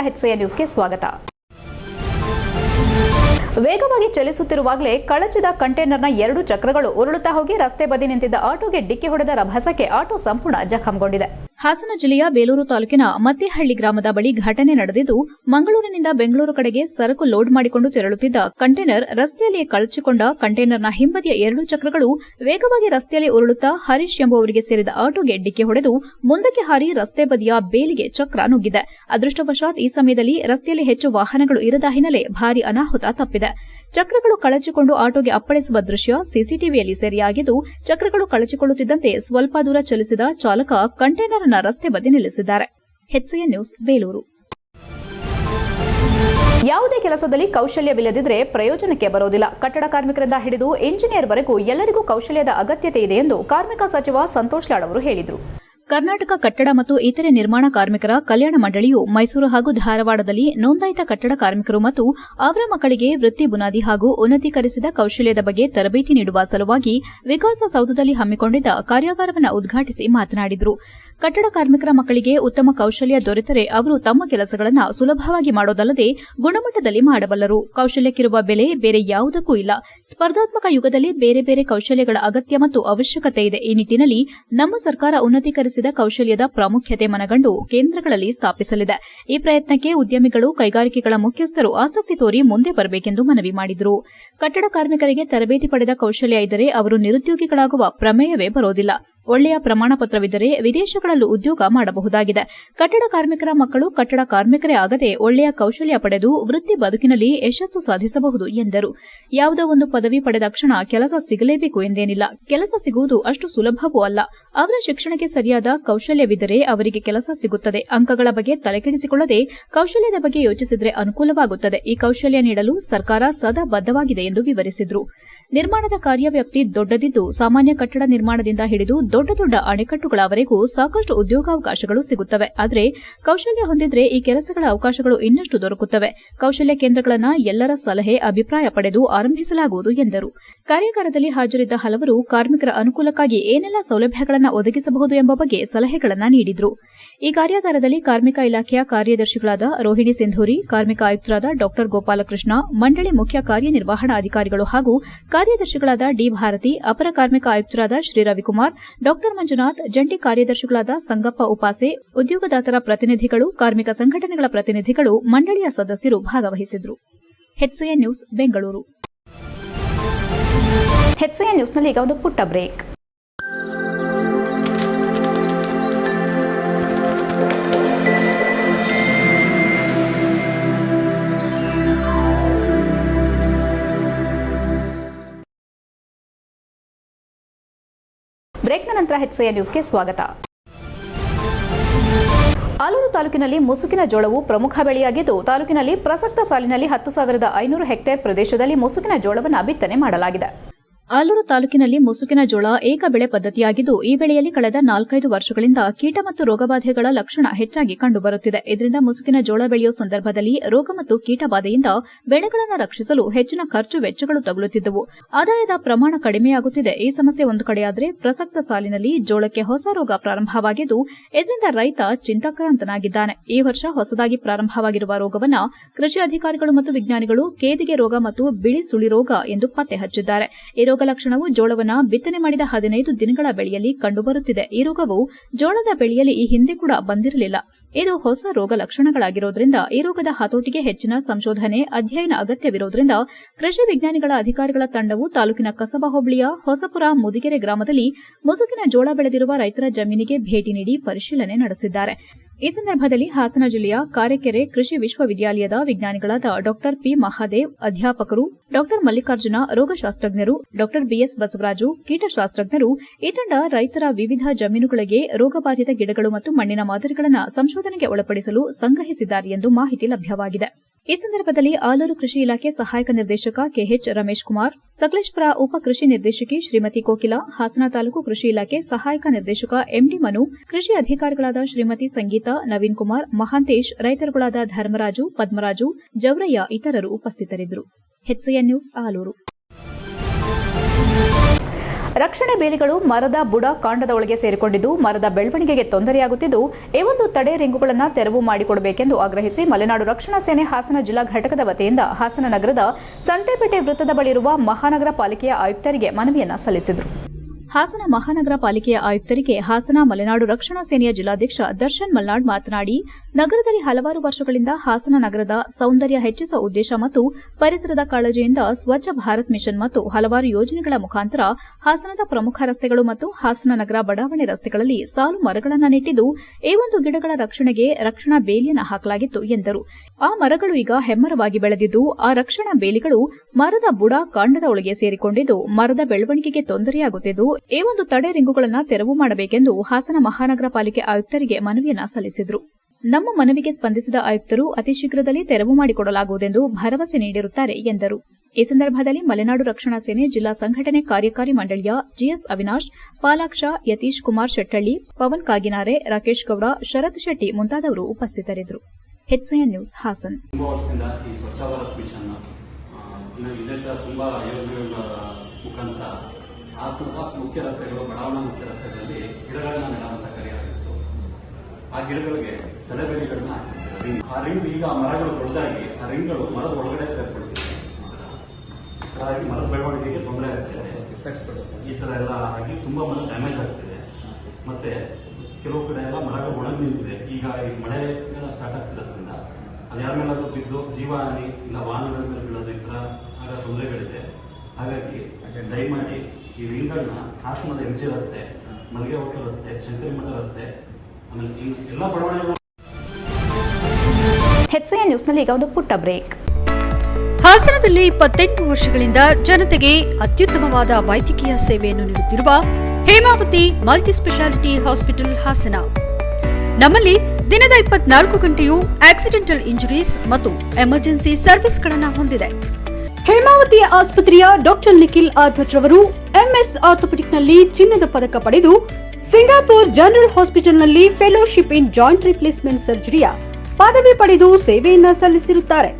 ಬ್ರೇಕ್ನ ನಂತರ HIN ನ್ಯೂಸ್ಗೆ ಸ್ವಾಗತ ವೇಗವಾಗಿ ಚಲಿಸುತ್ತಿರುವಾಗಲೇ ಕಳಚಿದ ಕಂಟೈನರ್ನ ಎರಡು ಚಕ್ರಗಳು ಉರುಳುತ್ತಾ ಹೋಗಿ ರಸ್ತೆ ಬದಿ ನಿಂತಿದ್ದ ಆಟೋಗೆ ಡಿಕ್ಕಿ ಹೊಡೆದ ರಭಸಕ್ಕೆ ಆಟೋ ಸಂಪೂರ್ಣ ಜಖಂಗೊಂಡಿದೆ. ಹಾಸನ ಜಿಲ್ಲೆಯ ಬೇಲೂರು ತಾಲೂಕಿನ ಮತ್ತಿಹಳ್ಳಿ ಗ್ರಾಮದ ಬಳಿ ಘಟನೆ ನಡೆದಿದ್ದು, ಮಂಗಳೂರಿನಿಂದ ಬೆಂಗಳೂರು ಕಡೆಗೆ ಸರಕು ಲೋಡ್ ಮಾಡಿಕೊಂಡು ತೆರಳುತ್ತಿದ್ದ ಕಂಟೈನರ್ ರಸ್ತೆಯಲ್ಲಿಯೇ ಕಳಚಿಕೊಂಡ ಕಂಟೈನರ್ನ ಹಿಂಬದಿಯ ಎರಡು ಚಕ್ರಗಳು ವೇಗವಾಗಿ ರಸ್ತೆಯಲ್ಲಿ ಉರುಳುತ್ತಾ ಹರೀಶ್ ಎಂಬುವರಿಗೆ ಸೇರಿದ ಆಟೋಗೆ ಡಿಕ್ಕಿ ಹೊಡೆದು ಮುಂದಕ್ಕೆ ಹಾರಿ ರಸ್ತೆ ಬದಿಯ ಬೇಲಿಗೆ ಚಕ್ರ ನುಗ್ಗಿದೆ. ಅದೃಷ್ಟವಶಾತ್ ಈ ಸಮಯದಲ್ಲಿ ರಸ್ತೆಯಲ್ಲಿ ಹೆಚ್ಚು ವಾಹನಗಳು ಇರದ ಹಿನ್ನೆಲೆ ಭಾರಿ ಅನಾಹುತ ತಪ್ಪಿದೆ. ಚಕ್ರಗಳು ಕಳಚಿಕೊಂಡು ಆಟೋಗೆ ಅಪ್ಪಳಿಸುವ ದೃಶ್ಯ ಸಿಸಿಟಿವಿಯಲ್ಲಿ ಸೆರೆಯಾಗಿದ್ದು, ಚಕ್ರಗಳು ಕಳಚಿಕೊಳ್ಳುತ್ತಿದ್ದಂತೆ ಸ್ವಲ್ಪ ದೂರ ಚಲಿಸಿದ ಚಾಲಕ ಕಂಟೈನರ್ ಅನ್ನ ರಸ್ತೆ ಬದಿ ನಿಲ್ಲಿಸಿದ್ದಾರೆ. ನ್ಯೂಸ್, ಬೇಲೂರು. ಯಾವುದೇ ಕೆಲಸದಲ್ಲಿ ಕೌಶಲ್ಯವಿಲ್ಲದಿದ್ದರೆ ಪ್ರಯೋಜನಕ್ಕೆ ಬರೋದಿಲ್ಲ. ಕಟ್ಟಡ ಕಾರ್ಮಿಕರಿಂದ ಹಿಡಿದು ಇಂಜಿನಿಯರ್ವರೆಗೂ ಎಲ್ಲರಿಗೂ ಕೌಶಲ್ಯದ ಅಗತ್ಯತೆ ಇದೆ ಎಂದು ಕಾರ್ಮಿಕ ಸಚಿವ ಸಂತೋಷ್ ಲಾಡ್ ಅವರು ಹೇಳಿದರು. ಕರ್ನಾಟಕ ಕಟ್ಟಡ ಮತ್ತು ಇತರೆ ನಿರ್ಮಾಣ ಕಾರ್ಮಿಕರ ಕಲ್ಯಾಣ ಮಂಡಳಿಯು ಮೈಸೂರು ಹಾಗೂ ಧಾರವಾಡದಲ್ಲಿ ನೋಂದಾಯಿತ ಕಟ್ಟಡ ಕಾರ್ಮಿಕರು ಮತ್ತು ಅವರ ಮಕ್ಕಳಿಗೆ ವೃತ್ತಿ ಬುನಾದಿ ಹಾಗೂ ಉನ್ನತೀಕರಿಸಿದ ಕೌಶಲ್ಯದ ಬಗ್ಗೆ ತರಬೇತಿ ನೀಡುವ ಸಲುವಾಗಿ ವಿಕಾಸಸೌಧದಲ್ಲಿ ಹಮ್ಮಿಕೊಂಡಿದ್ದ ಕಾರ್ಯಾಗಾರವನ್ನು ಉದ್ಘಾಟಿಸಿ ಮಾತನಾಡಿದರು. ಕಟ್ಟಡ ಕಾರ್ಮಿಕರ ಮಕ್ಕಳಿಗೆ ಉತ್ತಮ ಕೌಶಲ್ಯ ದೊರೆತರೆ ಅವರು ತಮ್ಮ ಕೆಲಸಗಳನ್ನು ಸುಲಭವಾಗಿ ಮಾಡೋದಲ್ಲದೆ ಗುಣಮಟ್ಟದಲ್ಲಿ ಮಾಡಬಲ್ಲರು. ಕೌಶಲ್ಯಕ್ಕಿರುವ ಬೆಲೆ ಬೇರೆ ಯಾವುದಕ್ಕೂ ಇಲ್ಲ. ಸ್ಪರ್ಧಾತ್ಮಕ ಯುಗದಲ್ಲಿ ಬೇರೆ ಬೇರೆ ಕೌಶಲ್ಯಗಳ ಅಗತ್ಯ ಮತ್ತು ಅವಶ್ಯಕತೆ ಇದೆ. ಈ ನಿಟ್ಟಿನಲ್ಲಿ ನಮ್ಮ ಸರ್ಕಾರ ಉನ್ನತೀಕರಿಸಿದ ಕೌಶಲ್ಯದ ಪ್ರಾಮುಖ್ಯತೆ ಮನಗಂಡು ಕೇಂದ್ರಗಳಲ್ಲಿ ಸ್ಥಾಪಿಸಲಿದೆ. ಈ ಪ್ರಯತ್ನಕ್ಕೆ ಉದ್ಯಮಿಗಳು, ಕೈಗಾರಿಕೆಗಳ ಮುಖ್ಯಸ್ಥರು ಆಸಕ್ತಿ ತೋರಿ ಮುಂದೆ ಬರಬೇಕೆಂದು ಮನವಿ ಮಾಡಿದರು. ಕಟ್ಟಡ ಕಾರ್ಮಿಕರಿಗೆ ತರಬೇತಿ ಪಡೆದ ಕೌಶಲ್ಯ ಇದ್ದರೆ ಅವರು ನಿರುದ್ಯೋಗಿಗಳಾಗುವ ಪ್ರಮೇಯವೇ ಬರೋದಿಲ್ಲ. ಒಳ್ಳೆಯ ಪ್ರಮಾಣ ಪತ್ರವಿದ್ದರೆ ವಿದೇಶಗಳಲ್ಲೂ ಉದ್ಯೋಗ ಮಾಡಬಹುದಾಗಿದೆ. ಕಟ್ಟಡ ಕಾರ್ಮಿಕರ ಮಕ್ಕಳು ಕಟ್ಟಡ ಕಾರ್ಮಿಕರೇ ಆಗದೆ ಒಳ್ಳೆಯ ಕೌಶಲ್ಯ ಪಡೆದು ವೃತ್ತಿ ಬದುಕಿನಲ್ಲಿ ಯಶಸ್ಸು ಸಾಧಿಸಬಹುದು ಎಂದರು. ಯಾವುದೋ ಒಂದು ಪದವಿ ಪಡೆದ ಕ್ಷಣ ಕೆಲಸ ಸಿಗಲೇಬೇಕು ಎಂದೇನಿಲ್ಲ. ಕೆಲಸ ಸಿಗುವುದು ಅಷ್ಟು ಸುಲಭವೂ ಅಲ್ಲ. ಅವರ ಶಿಕ್ಷಣಕ್ಕೆ ಸರಿಯಾದ ಕೌಶಲ್ಯವಿದ್ದರೆ ಅವರಿಗೆ ಕೆಲಸ ಸಿಗುತ್ತದೆ. ಅಂಕಗಳ ಬಗ್ಗೆ ತಲೆಕೆಡಿಸಿಕೊಳ್ಳದೆ ಕೌಶಲ್ಯದ ಬಗ್ಗೆ ಯೋಚಿಸಿದರೆ ಅನುಕೂಲವಾಗುತ್ತದೆ. ಈ ಕೌಶಲ್ಯ ನೀಡಲು ಸರ್ಕಾರ ಸದಾ ಬದ್ಧವಾಗಿದೆ ಎಂದು ವಿವರಿಸಿದರು. ನಿರ್ಮಾಣದ ಕಾರ್ಯವ್ಯಾಪ್ತಿ ದೊಡ್ಡದಿದ್ದು ಸಾಮಾನ್ಯ ಕಟ್ಟಡ ನಿರ್ಮಾಣದಿಂದ ಹಿಡಿದು ದೊಡ್ಡ ದೊಡ್ಡ ಅಣೆಕಟ್ಟುಗಳವರೆಗೂ ಸಾಕಷ್ಟು ಉದ್ಯೋಗಾವಕಾಶಗಳು ಸಿಗುತ್ತವೆ. ಆದರೆ ಕೌಶಲ್ಯ ಹೊಂದಿದ್ರೆ ಈ ಕೆಲಸಗಳ ಅವಕಾಶಗಳು ಇನ್ನಷ್ಟು ದೊರಕುತ್ತವೆ. ಕೌಶಲ್ಯ ಕೇಂದ್ರಗಳನ್ನು ಎಲ್ಲರ ಸಲಹೆ, ಅಭಿಪ್ರಾಯ ಪಡೆದು ಆರಂಭಿಸಲಾಗುವುದು ಎಂದರು. ಕಾರ್ಯಾಗಾರದಲ್ಲಿ ಹಾಜರಿದ್ದ ಹಲವರು ಕಾರ್ಮಿಕರ ಅನುಕೂಲಕ್ಕಾಗಿ ಏನೆಲ್ಲ ಸೌಲಭ್ಯಗಳನ್ನು ಒದಗಿಸಬಹುದು ಎಂಬ ಬಗ್ಗೆ ಸಲಹೆಗಳನ್ನು ನೀಡಿದರು. ಈ ಕಾರ್ಯಾಗಾರದಲ್ಲಿ ಕಾರ್ಮಿಕ ಇಲಾಖೆಯ ಕಾರ್ಯದರ್ಶಿಗಳಾದ ರೋಹಿಣಿ ಸಿಂಧೂರಿ, ಕಾರ್ಮಿಕ ಆಯುಕ್ತರಾದ ಡಾ ಗೋಪಾಲಕೃಷ್ಣ, ಮಂಡಳಿ ಮುಖ್ಯ ಕಾರ್ಯನಿರ್ವಹಣಾಧಿಕಾರಿಗಳು ಹಾಗೂ ಕಾರ್ಯದರ್ಶಿಗಳಾದ ಡಿ ಭಾರತಿ, ಅಪರ ಕಾರ್ಮಿಕ ಆಯುಕ್ತರಾದ ಶ್ರೀ ರವಿಕುಮಾರ್ ಡಾ ಮಂಜುನಾಥ್, ಜಂಟಿ ಕಾರ್ಯದರ್ಶಿಗಳಾದ ಸಂಗಪ್ಪ ಉಪಾಸೆ, ಉದ್ಯೋಗದಾತರ ಪ್ರತಿನಿಧಿಗಳು, ಕಾರ್ಮಿಕ ಸಂಘಟನೆಗಳ ಪ್ರತಿನಿಧಿಗಳು, ಮಂಡಳಿಯ ಸದಸ್ಯರು ಭಾಗವಹಿಸಿದ್ರು. ಹೆಚ್ಸಿಎನ್ ನ್ಯೂಸ್ ನ್ಯೂಸ್ನಲ್ಲಿ ಈಗ ಒಂದು ಪುಟ್ಟ ಬ್ರೇಕ್. ಬ್ರೇಕ್ನ ನಂತರ ಹೆಚ್ಸೆಯ ನ್ಯೂಸ್ಗೆ ಸ್ವಾಗತ. ಆಲೂರು ತಾಲೂಕಿನಲ್ಲಿ ಮುಸುಕಿನ ಜೋಳವು ಪ್ರಮುಖ ಬೆಳೆಯಾಗಿದ್ದು, ತಾಲೂಕಿನಲ್ಲಿ ಪ್ರಸಕ್ತ ಸಾಲಿನಲ್ಲಿ ಹತ್ತು ಸಾವಿರದ ಐನೂರು ಹೆಕ್ಟೇರ್ ಪ್ರದೇಶದಲ್ಲಿ ಮುಸುಕಿನ ಜೋಳವನ್ನು ಬಿತ್ತನೆ ಮಾಡಲಾಗಿದೆ. ಆಲೂರು ತಾಲೂಕಿನಲ್ಲಿ ಮುಸುಕಿನ ಜೋಳ ಏಕ ಬೆಳೆ ಪದ್ಧತಿಯಾಗಿದ್ದು, ಈ ಬೆಳೆಯಲ್ಲಿ ಕಳೆದ ನಾಲ್ಕೈದು ವರ್ಷಗಳಿಂದ ಕೀಟ ಮತ್ತು ರೋಗಬಾಧೆಗಳ ಲಕ್ಷಣ ಹೆಚ್ಚಾಗಿ ಕಂಡುಬರುತ್ತಿದೆ. ಇದರಿಂದ ಮುಸುಕಿನ ಜೋಳ ಬೆಳೆಯುವ ಸಂದರ್ಭದಲ್ಲಿ ರೋಗ ಮತ್ತು ಕೀಟ ಬಾಧೆಯಿಂದ ಬೆಳೆಗಳನ್ನು ರಕ್ಷಿಸಲು ಹೆಚ್ಚಿನ ಖರ್ಚು ವೆಚ್ಚಗಳು ತಗುಲುತ್ತಿದ್ದವು. ಆದಾಯದ ಪ್ರಮಾಣ ಕಡಿಮೆಯಾಗುತ್ತಿದೆ. ಈ ಸಮಸ್ಯೆ ಒಂದು ಕಡೆಯಾದರೆ ಪ್ರಸಕ್ತ ಸಾಲಿನಲ್ಲಿ ಜೋಳಕ್ಕೆ ಹೊಸ ರೋಗ ಪ್ರಾರಂಭವಾಗಿದ್ದು, ಇದರಿಂದ ರೈತ ಚಿಂತಾಕ್ರಾಂತನಾಗಿದ್ದಾನೆ. ಈ ವರ್ಷ ಹೊಸದಾಗಿ ಪ್ರಾರಂಭವಾಗಿರುವ ರೋಗವನ್ನು ಕೃಷಿ ಅಧಿಕಾರಿಗಳು ಮತ್ತು ವಿಜ್ಞಾನಿಗಳು ಕೇದಿಗೆ ರೋಗ ಮತ್ತು ಬಿಳಿ ಸುಳಿ ರೋಗ ಎಂದು ಪತ್ತೆ ಹಚ್ಚಿದ್ದಾರೆ. ರೋಗ ಲಕ್ಷಣವು ಜೋಳವನ್ನು ಬಿತ್ತನೆ ಮಾಡಿದ ಹದಿನೈದು ದಿನಗಳ ಬೆಳೆಯಲ್ಲಿ ಕಂಡುಬರುತ್ತಿದೆ. ಈ ರೋಗವು ಜೋಳದ ಬೆಳೆಯಲ್ಲಿ ಈ ಹಿಂದೆ ಕೂಡ ಬಂದಿರಲಿಲ್ಲ. ಇದು ಹೊಸ ರೋಗ ಲಕ್ಷಣಗಳಾಗಿರುವುದರಿಂದ ಈ ರೋಗದ ಹತೋಟಿಗೆ ಹೆಚ್ಚಿನ ಸಂಶೋಧನೆ, ಅಧ್ಯಯನ ಅಗತ್ಯವಿರುವುದರಿಂದ ಕೃಷಿ ವಿಜ್ಞಾನಿಗಳ ಅಧಿಕಾರಿಗಳ ತಂಡವು ತಾಲೂಕಿನ ಕಸಬಾ ಹೋಬಳಿಯ ಹೊಸಪುರ ಮುದಿಗೆರೆ ಗ್ರಾಮದಲ್ಲಿ ಮುಸುಕಿನ ಜೋಳ ಬೆಳೆದಿರುವ ರೈತರ ಜಮೀನಿಗೆ ಭೇಟಿ ನೀಡಿ ಪರಿಶೀಲನೆ ನಡೆಸಿದ್ದಾರೆ. ಈ ಸಂದರ್ಭದಲ್ಲಿ ಹಾಸನ ಜಿಲ್ಲೆಯ ಕಾರೆಕೆರೆ ಕೃಷಿ ವಿಶ್ವವಿದ್ಯಾಲಯದ ವಿಜ್ಞಾನಿಗಳಾದ ಡಾ ಪಿ ಮಹಾದೇವ್, ಅಧ್ಯಾಪಕರು ಡಾ ಮಲ್ಲಿಕಾರ್ಜುನ, ರೋಗಶಾಸ್ತ್ರಜ್ಞರು ಡಾ ಬಿಎಸ್ ಬಸವರಾಜು, ಕೀಟಶಾಸ್ತ್ರಜ್ಞರು, ಈ ತಂಡ ರೈತರ ವಿವಿಧ ಜಮೀನುಗಳಿಗೆ ರೋಗಬಾಧಿತ ಗಿಡಗಳು ಮತ್ತು ಮಣ್ಣಿನ ಮಾದರಿಗಳನ್ನು ಸಂಶೋಧನೆಗೆ ಒಳಪಡಿಸಲು ಸಂಗ್ರಹಿಸಿದ್ದಾರೆ ಎಂದು ಮಾಹಿತಿ ಲಭ್ಯವಾಗಿದೆ. ಈ ಸಂದರ್ಭದಲ್ಲಿ ಆಲೂರು ಕೃಷಿ ಇಲಾಖೆ ಸಹಾಯಕ ನಿರ್ದೇಶಕ ಕೆಎಚ್ ರಮೇಶ್ ಕುಮಾರ್, ಸಕಲೇಶ್ಪುರ ಉಪ ಕೃಷಿ ನಿರ್ದೇಶಕಿ ಶ್ರೀಮತಿ ಕೋಕಿಲಾ, ಹಾಸನ ತಾಲೂಕು ಕೃಷಿ ಇಲಾಖೆ ಸಹಾಯಕ ನಿರ್ದೇಶಕ ಎಂಡಿ ಮನು, ಕೃಷಿ ಅಧಿಕಾರಿಗಳಾದ ಶ್ರೀಮತಿ ಸಂಗೀತಾ, ನವೀನ್ ಕುಮಾರ್, ಮಹಾಂತೇಶ್, ರೈತರುಗಳಾದ ಧರ್ಮರಾಜು, ಪದ್ಮರಾಜು ಜವರಯ್ಯ ಇತರರು ಉಪಸ್ಥಿತರಿದ್ದರು. ಆಲೂರು. ರಕ್ಷಣೆ ಬೇಲಿಗಳು ಮರದ ಬುಡ ಕಾಂಡದ ಒಳಗೆ ಸೇರಿಕೊಂಡಿದ್ದು, ಮರದ ಬೆಳವಣಿಗೆಗೆ ತೊಂದರೆಯಾಗುತ್ತಿದ್ದು ಈ ಒಂದು ತಡೆ ರಿಂಗುಗಳನ್ನು ತೆರವು ಮಾಡಿಕೊಡಬೇಕೆಂದು ಆಗ್ರಹಿಸಿ ಮಲೆನಾಡು ರಕ್ಷಣಾ ಸೇನೆ ಹಾಸನ ಜಿಲ್ಲಾ ಘಟಕದ ವತಿಯಿಂದ ಹಾಸನ ನಗರದ ಸಂತೆಪೇಟೆ ವೃತ್ತದ ಬಳಿರುವ ಮಹಾನಗರ ಪಾಲಿಕೆಯ ಆಯುಕ್ತರಿಗೆ ಮನವಿಯನ್ನ ಸಲ್ಲಿಸಿದರು. ಹಾಸನ ಮಹಾನಗರ ಪಾಲಿಕೆಯ ಆಯುಕ್ತರಿಗೆ ಹಾಸನ ಮಲೆನಾಡು ರಕ್ಷಣಾ ಸೇನೆಯ ಜಿಲ್ಲಾಧ್ಯಕ್ಷ ದರ್ಶನ್ ಮಲ್ನಾಡ್ ಮಾತನಾಡಿ, ನಗರದಲ್ಲಿ ಹಲವಾರು ವರ್ಷಗಳಿಂದ ಹಾಸನ ನಗರದ ಸೌಂದರ್ಯ ಹೆಚ್ಚಿಸುವ ಉದ್ದೇಶ ಮತ್ತು ಪರಿಸರದ ಕಾಳಜಿಯಿಂದ ಸ್ವಚ್ಛ ಭಾರತ್ ಮಿಷನ್ ಮತ್ತು ಹಲವಾರು ಯೋಜನೆಗಳ ಮುಖಾಂತರ ಹಾಸನದ ಪ್ರಮುಖ ರಸ್ತೆಗಳು ಮತ್ತು ಹಾಸನ ನಗರ ಬಡಾವಣೆ ರಸ್ತೆಗಳಲ್ಲಿ ಸಾಲು ಮರಗಳನ್ನು ನೆಟ್ಟಿದ್ದು, ಈ ಒಂದು ಗಿಡಗಳ ರಕ್ಷಣೆಗೆ ರಕ್ಷಣಾ ಬೇಲಿಯನ್ನು ಹಾಕಲಾಗಿತ್ತು ಎಂದರು. ಆ ಮರಗಳು ಈಗ ಹೆಮ್ಮರವಾಗಿ ಬೆಳೆದಿದ್ದು, ಆ ರಕ್ಷಣಾ ಬೇಲಿಗಳು ಮರದ ಬುಡ ಕಾಂಡದ ಒಳಗೆ ಸೇರಿಕೊಂಡಿದ್ದು, ಮರದ ಬೆಳವಣಿಗೆಗೆ ತೊಂದರೆಯಾಗುತ್ತಿದ್ದು ಈ ಒಂದು ತಡೆ ರಿಂಗುಗಳನ್ನು ತೆರವು ಮಾಡಬೇಕೆಂದು ಹಾಸನ ಮಹಾನಗರ ಪಾಲಿಕೆ ಆಯುಕ್ತರಿಗೆ ಮನವಿಯನ್ನ ಸಲ್ಲಿಸಿದರು. ನಮ್ಮ ಮನವಿಗೆ ಸ್ಪಂದಿಸಿದ ಆಯುಕ್ತರು ಅತಿ ಶೀಘ್ರದಲ್ಲಿ ತೆರವು ಮಾಡಿಕೊಡಲಾಗುವುದೆಂದು ಭರವಸೆ ನೀಡಿರುತ್ತಾರೆ ಎಂದರು. ಈ ಸಂದರ್ಭದಲ್ಲಿ ಮಲೆನಾಡು ರಕ್ಷಣಾ ಸೇನೆ ಜಿಲ್ಲಾ ಸಂಘಟನೆ ಕಾರ್ಯಕಾರಿ ಮಂಡಳಿಯ ಜಿಎಸ್ ಅವಿನಾಶ್ ಪಾಲಾಕ್ಷ ಯತೀಶ್ ಕುಮಾರ್ ಶೆಟ್ಟಳ್ಳಿ, ಪವನ್ ಕಾಗಿನಾರೆ, ರಾಕೇಶ್ ಗೌಡ, ಶರತ್ ಶೆಟ್ಟಿ ಮುಂತಾದವರು ಉಪಸ್ಥಿತರಿದ್ದರು. ನ್ಯೂಸ್ ಹಾಸನ್. ತುಂಬ ಗಿಡಗಳನ್ನ ನೆಡುವಂತ ಕರೆಯಾಗಿತ್ತು ಆ ಗಿಡಗಳಿಗೆ ತಲೆಬೇಲಿಗಳನ್ನ ಹಾಕಿರ್ತೀವಿ ಆ ರಿಂಗ್ ಈಗ ಮರಗಳು ದೊಡ್ಡದಾಗಿ ಆ ರಿಂಗ್ಗಳು ಮರದ ಒಳಗಡೆ ಸೇರ್ಕೊಳ್ತಿದೆ ಹಾಗಾಗಿ ಮರದ ಬೆಳವಣಿಗೆಗೆ ತೊಂದರೆ ಆಗ್ತಿದೆ. ಈ ತರ ಎಲ್ಲ ಆಗಿ ತುಂಬಾ ಮರ ಡ್ಯಾಮೇಜ್ ಆಗ್ತಿದೆ. ಮತ್ತೆ ಕೆಲವು ಕಡೆ ಎಲ್ಲ ಮರಗಳು ಒಣಗಿ ನಿಂತಿದೆ. ಈಗ ಈ ಮಳೆ ಎಲ್ಲ ಸ್ಟಾರ್ಟ್ ಆಗ್ತಿರೋದ್ರಿಂದ ಅದು ಯಾರ ಮೇಲಾದ್ರೂ ಬಿದ್ದು ಜೀವಹಾನಿ ಇಲ್ಲ ವಾಹನಗಳ ಮೇಲೆ ಬೀಳೋದು ಈ ಆಗ ತೊಂದರೆಗಳಿದೆ. ಹಾಗಾಗಿ ದಯಮಾಡಿ ಈ ರಿಂಗ್ಗಳನ್ನ ಹಾಸನದ ಎಂ ಜಿ ರಸ್ತೆ ಮಲ್ಲಿಗೆ ಹೋಟೆಲ್ ರಸ್ತೆ ಶಂಕರಿ ಮಠ ರಸ್ತೆ ಆಮೇಲೆ ಈ ಎಲ್ಲ ಬಡಾವಣೆಗಳು ನ್ಯೂಸ್ ನ್ಯೂಸ್ನಲ್ಲಿ ಈಗ ಒಂದು ಪುಟ್ಟ ಬ್ರೇಕ್. ಹಾಸನದಲ್ಲಿ ಇಪ್ಪತ್ತೆಂಟು ವರ್ಷಗಳಿಂದ ಜನತೆಗೆ ಅತ್ಯುತ್ತಮವಾದ ವೈದ್ಯಕೀಯ ಸೇವೆಯನ್ನು ನೀಡುತ್ತಿರುವ Hemavathi multi speciality hospital Hassan. ನಮ್ಮಲ್ಲಿ ದಿನದ ಇಪ್ಪತ್ನಾಲ್ಕು ಗಂಟೆಯೂ ಆಕ್ಸಿಡೆಂಟಲ್ ಇಂಜುರೀಸ್ ಮತ್ತು ಎಮರ್ಜೆನ್ಸಿ ಸರ್ವಿಸ್ಗಳನ್ನು ಹೊಂದಿದೆ. ಹೇಮಾವತಿ ಆಸ್ಪತ್ರೆಯ ಡಾಕ್ಟರ್ ನಿಖಿಲ್ ಆರ್ಭಟ್ ರವರು ಎಂಎಸ್ ಆರ್ಥೋಪೆಡಿಕ್ನಲ್ಲಿ ಚಿನ್ನದ ಪದಕ ಪಡೆದು ಸಿಂಗಾಪುರ್ ಜನರಲ್ ಹಾಸ್ಪಿಟಲ್ನಲ್ಲಿ ಫೆಲೋಶಿಪ್ ಇನ್ ಜಾಯಿಂಟ್ ರಿಪ್ಲೇಸ್ಮೆಂಟ್ ಸರ್ಜರಿಯ ಪದವಿ ಪಡೆದು ಸೇವೆಯನ್ನ ಸಲ್ಲಿಸಿರುತ್ತಾರೆ.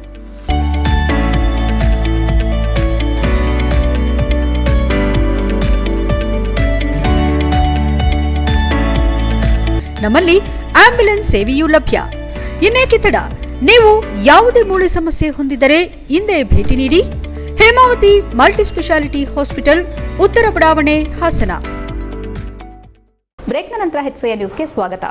ನಮ್ಮಲ್ಲಿ ಆಂಬ್ಯುಲೆನ್ಸ್ ಸೇವೆಯೂ ಲಭ್ಯ. ಇನ್ನೇಕೆ ತಡ? ನೀವು ಯಾವುದೇ ಮೂಳೆ ಸಮಸ್ಯೆ ಹೊಂದಿದರೆ ಹಿಂದೆ ಭೇಟಿ ನೀಡಿ. ಹೇಮಾವತಿ ಮಲ್ಟಿ ಸ್ಪೆಷಾಲಿಟಿ ಹಾಸ್ಪಿಟಲ್, ಉತ್ತರ ಬಡಾವಣೆ, ಹಾಸನ. ಬ್ರೇಕ್ನ ನಂತರ ಹೆಚ್ಸಿಎನ್ ನ್ಯೂಸ್ಗೆ ಸ್ವಾಗತ.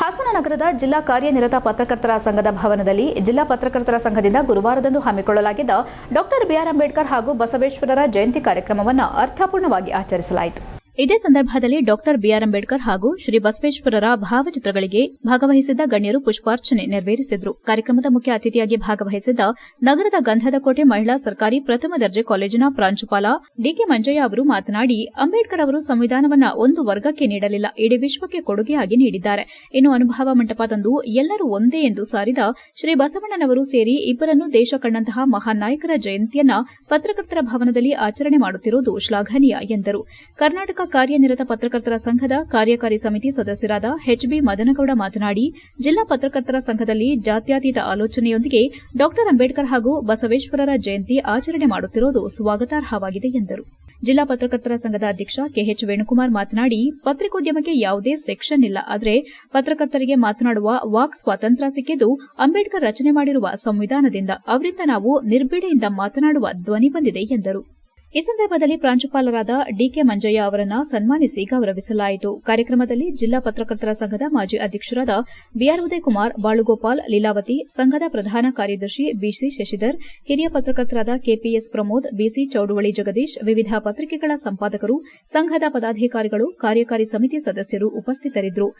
ಹಾಸನ ನಗರದ ಜಿಲ್ಲಾ ಕಾರ್ಯನಿರತ ಪತ್ರಕರ್ತರ ಸಂಘದ ಭವನದಲ್ಲಿ ಜಿಲ್ಲಾ ಪತ್ರಕರ್ತರ ಸಂಘದಿಂದ ಗುರುವಾರದಂದು ಹಮ್ಮಿಕೊಳ್ಳಲಾಗಿದ್ದ ಡಾಕ್ಟರ್ ಬಿಆರ್ ಅಂಬೇಡ್ಕರ್ ಹಾಗೂ ಬಸವೇಶ್ವರರ ಜಯಂತಿ ಕಾರ್ಯಕ್ರಮವನ್ನು ಅರ್ಥಪೂರ್ಣವಾಗಿ ಆಚರಿಸಲಾಯಿತು. ಇದೇ ಸಂದರ್ಭದಲ್ಲಿ ಡಾಕ್ಟರ್ ಬಿಆರ್ ಅಂಬೇಡ್ಕರ್ ಹಾಗೂ ಶ್ರೀ ಬಸವೇಶ್ವರರ ಭಾವಚಿತ್ರಗಳಿಗೆ ಭಾಗವಹಿಸಿದ್ದ ಗಣ್ಯರು ಪುಷ್ಪಾರ್ಚನೆ ನೆರವೇರಿಸಿದರು. ಕಾರ್ಯಕ್ರಮದ ಮುಖ್ಯ ಅತಿಥಿಯಾಗಿ ಭಾಗವಹಿಸಿದ್ದ ನಗರದ ಗಂಧದ ಕೋಟೆ ಮಹಿಳಾ ಸರ್ಕಾರಿ ಪ್ರಥಮ ದರ್ಜೆ ಕಾಲೇಜಿನ ಪ್ರಾಂಶುಪಾಲ ಡಿಕೆ ಮಂಜಯ್ಯ ಅವರು ಮಾತನಾಡಿ, ಅಂಬೇಡ್ಕರ್ ಅವರು ಸಂವಿಧಾನವನ್ನ ಒಂದು ವರ್ಗಕ್ಕೆ ನೀಡಲಿಲ್ಲ, ಇಡೀ ವಿಶ್ವಕ್ಕೆ ಕೊಡುಗೆಯಾಗಿ ನೀಡಿದ್ದಾರೆ. ಇನ್ನು ಅನುಭವ ಮಂಟಪದಂದು ಎಲ್ಲರೂ ಒಂದೇ ಎಂದು ಸಾರಿದ ಶ್ರೀ ಬಸವಣ್ಣನವರು ಸೇರಿ ಇಬ್ಬರನ್ನು ದೇಶ ಕಂಡಂತಹ ಮಹಾನ್ ನಾಯಕರ ಜಯಂತಿಯನ್ನ ಪತ್ರಕರ್ತರ ಭವನದಲ್ಲಿ ಆಚರಣೆ ಮಾಡುತ್ತಿರುವುದು ಶ್ಲಾಘನೀಯ ಎಂದರು. ಕರ್ನಾಟಕ ಕಾರ್ಯನಿರತ ಪತ್ರಕರ್ತರ ಸಂಘದ ಕಾರ್ಯಕಾರಿ ಸಮಿತಿ ಸದಸ್ಯರಾದ ಎಚ್ಬಿ ಮದನಗೌಡ ಮಾತನಾಡಿ, ಜಿಲ್ಲಾ ಪತ್ರಕರ್ತರ ಸಂಘದಲ್ಲಿ ಜಾತ್ಯತೀತ ಆಲೋಚನೆಯೊಂದಿಗೆ ಡಾಕ್ಟರ್ ಅಂಬೇಡ್ಕರ್ ಹಾಗೂ ಬಸವೇಶ್ವರರ ಜಯಂತಿ ಆಚರಣೆ ಮಾಡುತ್ತಿರುವುದು ಸ್ವಾಗತಾರ್ಹವಾಗಿದೆ ಎಂದರು. ಜಿಲ್ಲಾ ಪತ್ರಕರ್ತರ ಸಂಘದ ಅಧ್ಯಕ್ಷ ಕೆಎಚ್ ವೇಣುಕುಮಾರ್ ಮಾತನಾಡಿ, ಪತ್ರಿಕೋದ್ಯಮಕ್ಕೆ ಯಾವುದೇ ಸೆಕ್ಷನ್ ಇಲ್ಲ. ಆದರೆ ಪತ್ರಕರ್ತರಿಗೆ ಮಾತನಾಡುವ ವಾಕ್ ಸ್ವಾತಂತ್ರ್ಯ ಸಿಕ್ಕಿದ್ದು ಅಂಬೇಡ್ಕರ್ ರಚನೆ ಮಾಡಿರುವ ಸಂವಿಧಾನದಿಂದ, ಅವರಿಂದ ನಾವು ನಿರ್ಬಿಡೆಯಿಂದ ಮಾತನಾಡುವ ಧ್ವನಿ ಬಂದಿದೆ ಎಂದರು. ಈ ಸಂದರ್ಭದಲ್ಲಿ ಪ್ರಾಂಶುಪಾಲರಾದ ಡಿಕೆ ಮಂಜಯ್ಯ ಅವರನ್ನ ಸನ್ಮಾನಿಸಿ ಗೌರವಿಸಲಾಯಿತು. ಕಾರ್ಯಕ್ರಮದಲ್ಲಿ ಜಿಲ್ಲಾ ಪತ್ರಕರ್ತರ ಸಂಘದ ಮಾಜಿ ಅಧ್ಯಕ್ಷರಾದ ಬಿಆರ್ ಉದಯಕುಮಾರ್, ಬಾಳುಗೋಪಾಲ್, ಲೀಲಾವತಿ, ಸಂಘದ ಪ್ರಧಾನ ಕಾರ್ಯದರ್ಶಿ ಬಿಸಿ ಶಶಿಧರ್, ಹಿರಿಯ ಪತ್ರಕರ್ತರಾದ K P S Pramod, B C Chaudavalli Jagadish, ವಿವಿಧ ಪತ್ರಿಕೆಗಳ ಸಂಪಾದಕರು, ಸಂಘದ ಪದಾಧಿಕಾರಿಗಳು, ಕಾರ್ಯಕಾರಿ ಸಮಿತಿ ಸದಸ್ಯರು ಉಪಸ್ಥಿತರಿದ್ದರು.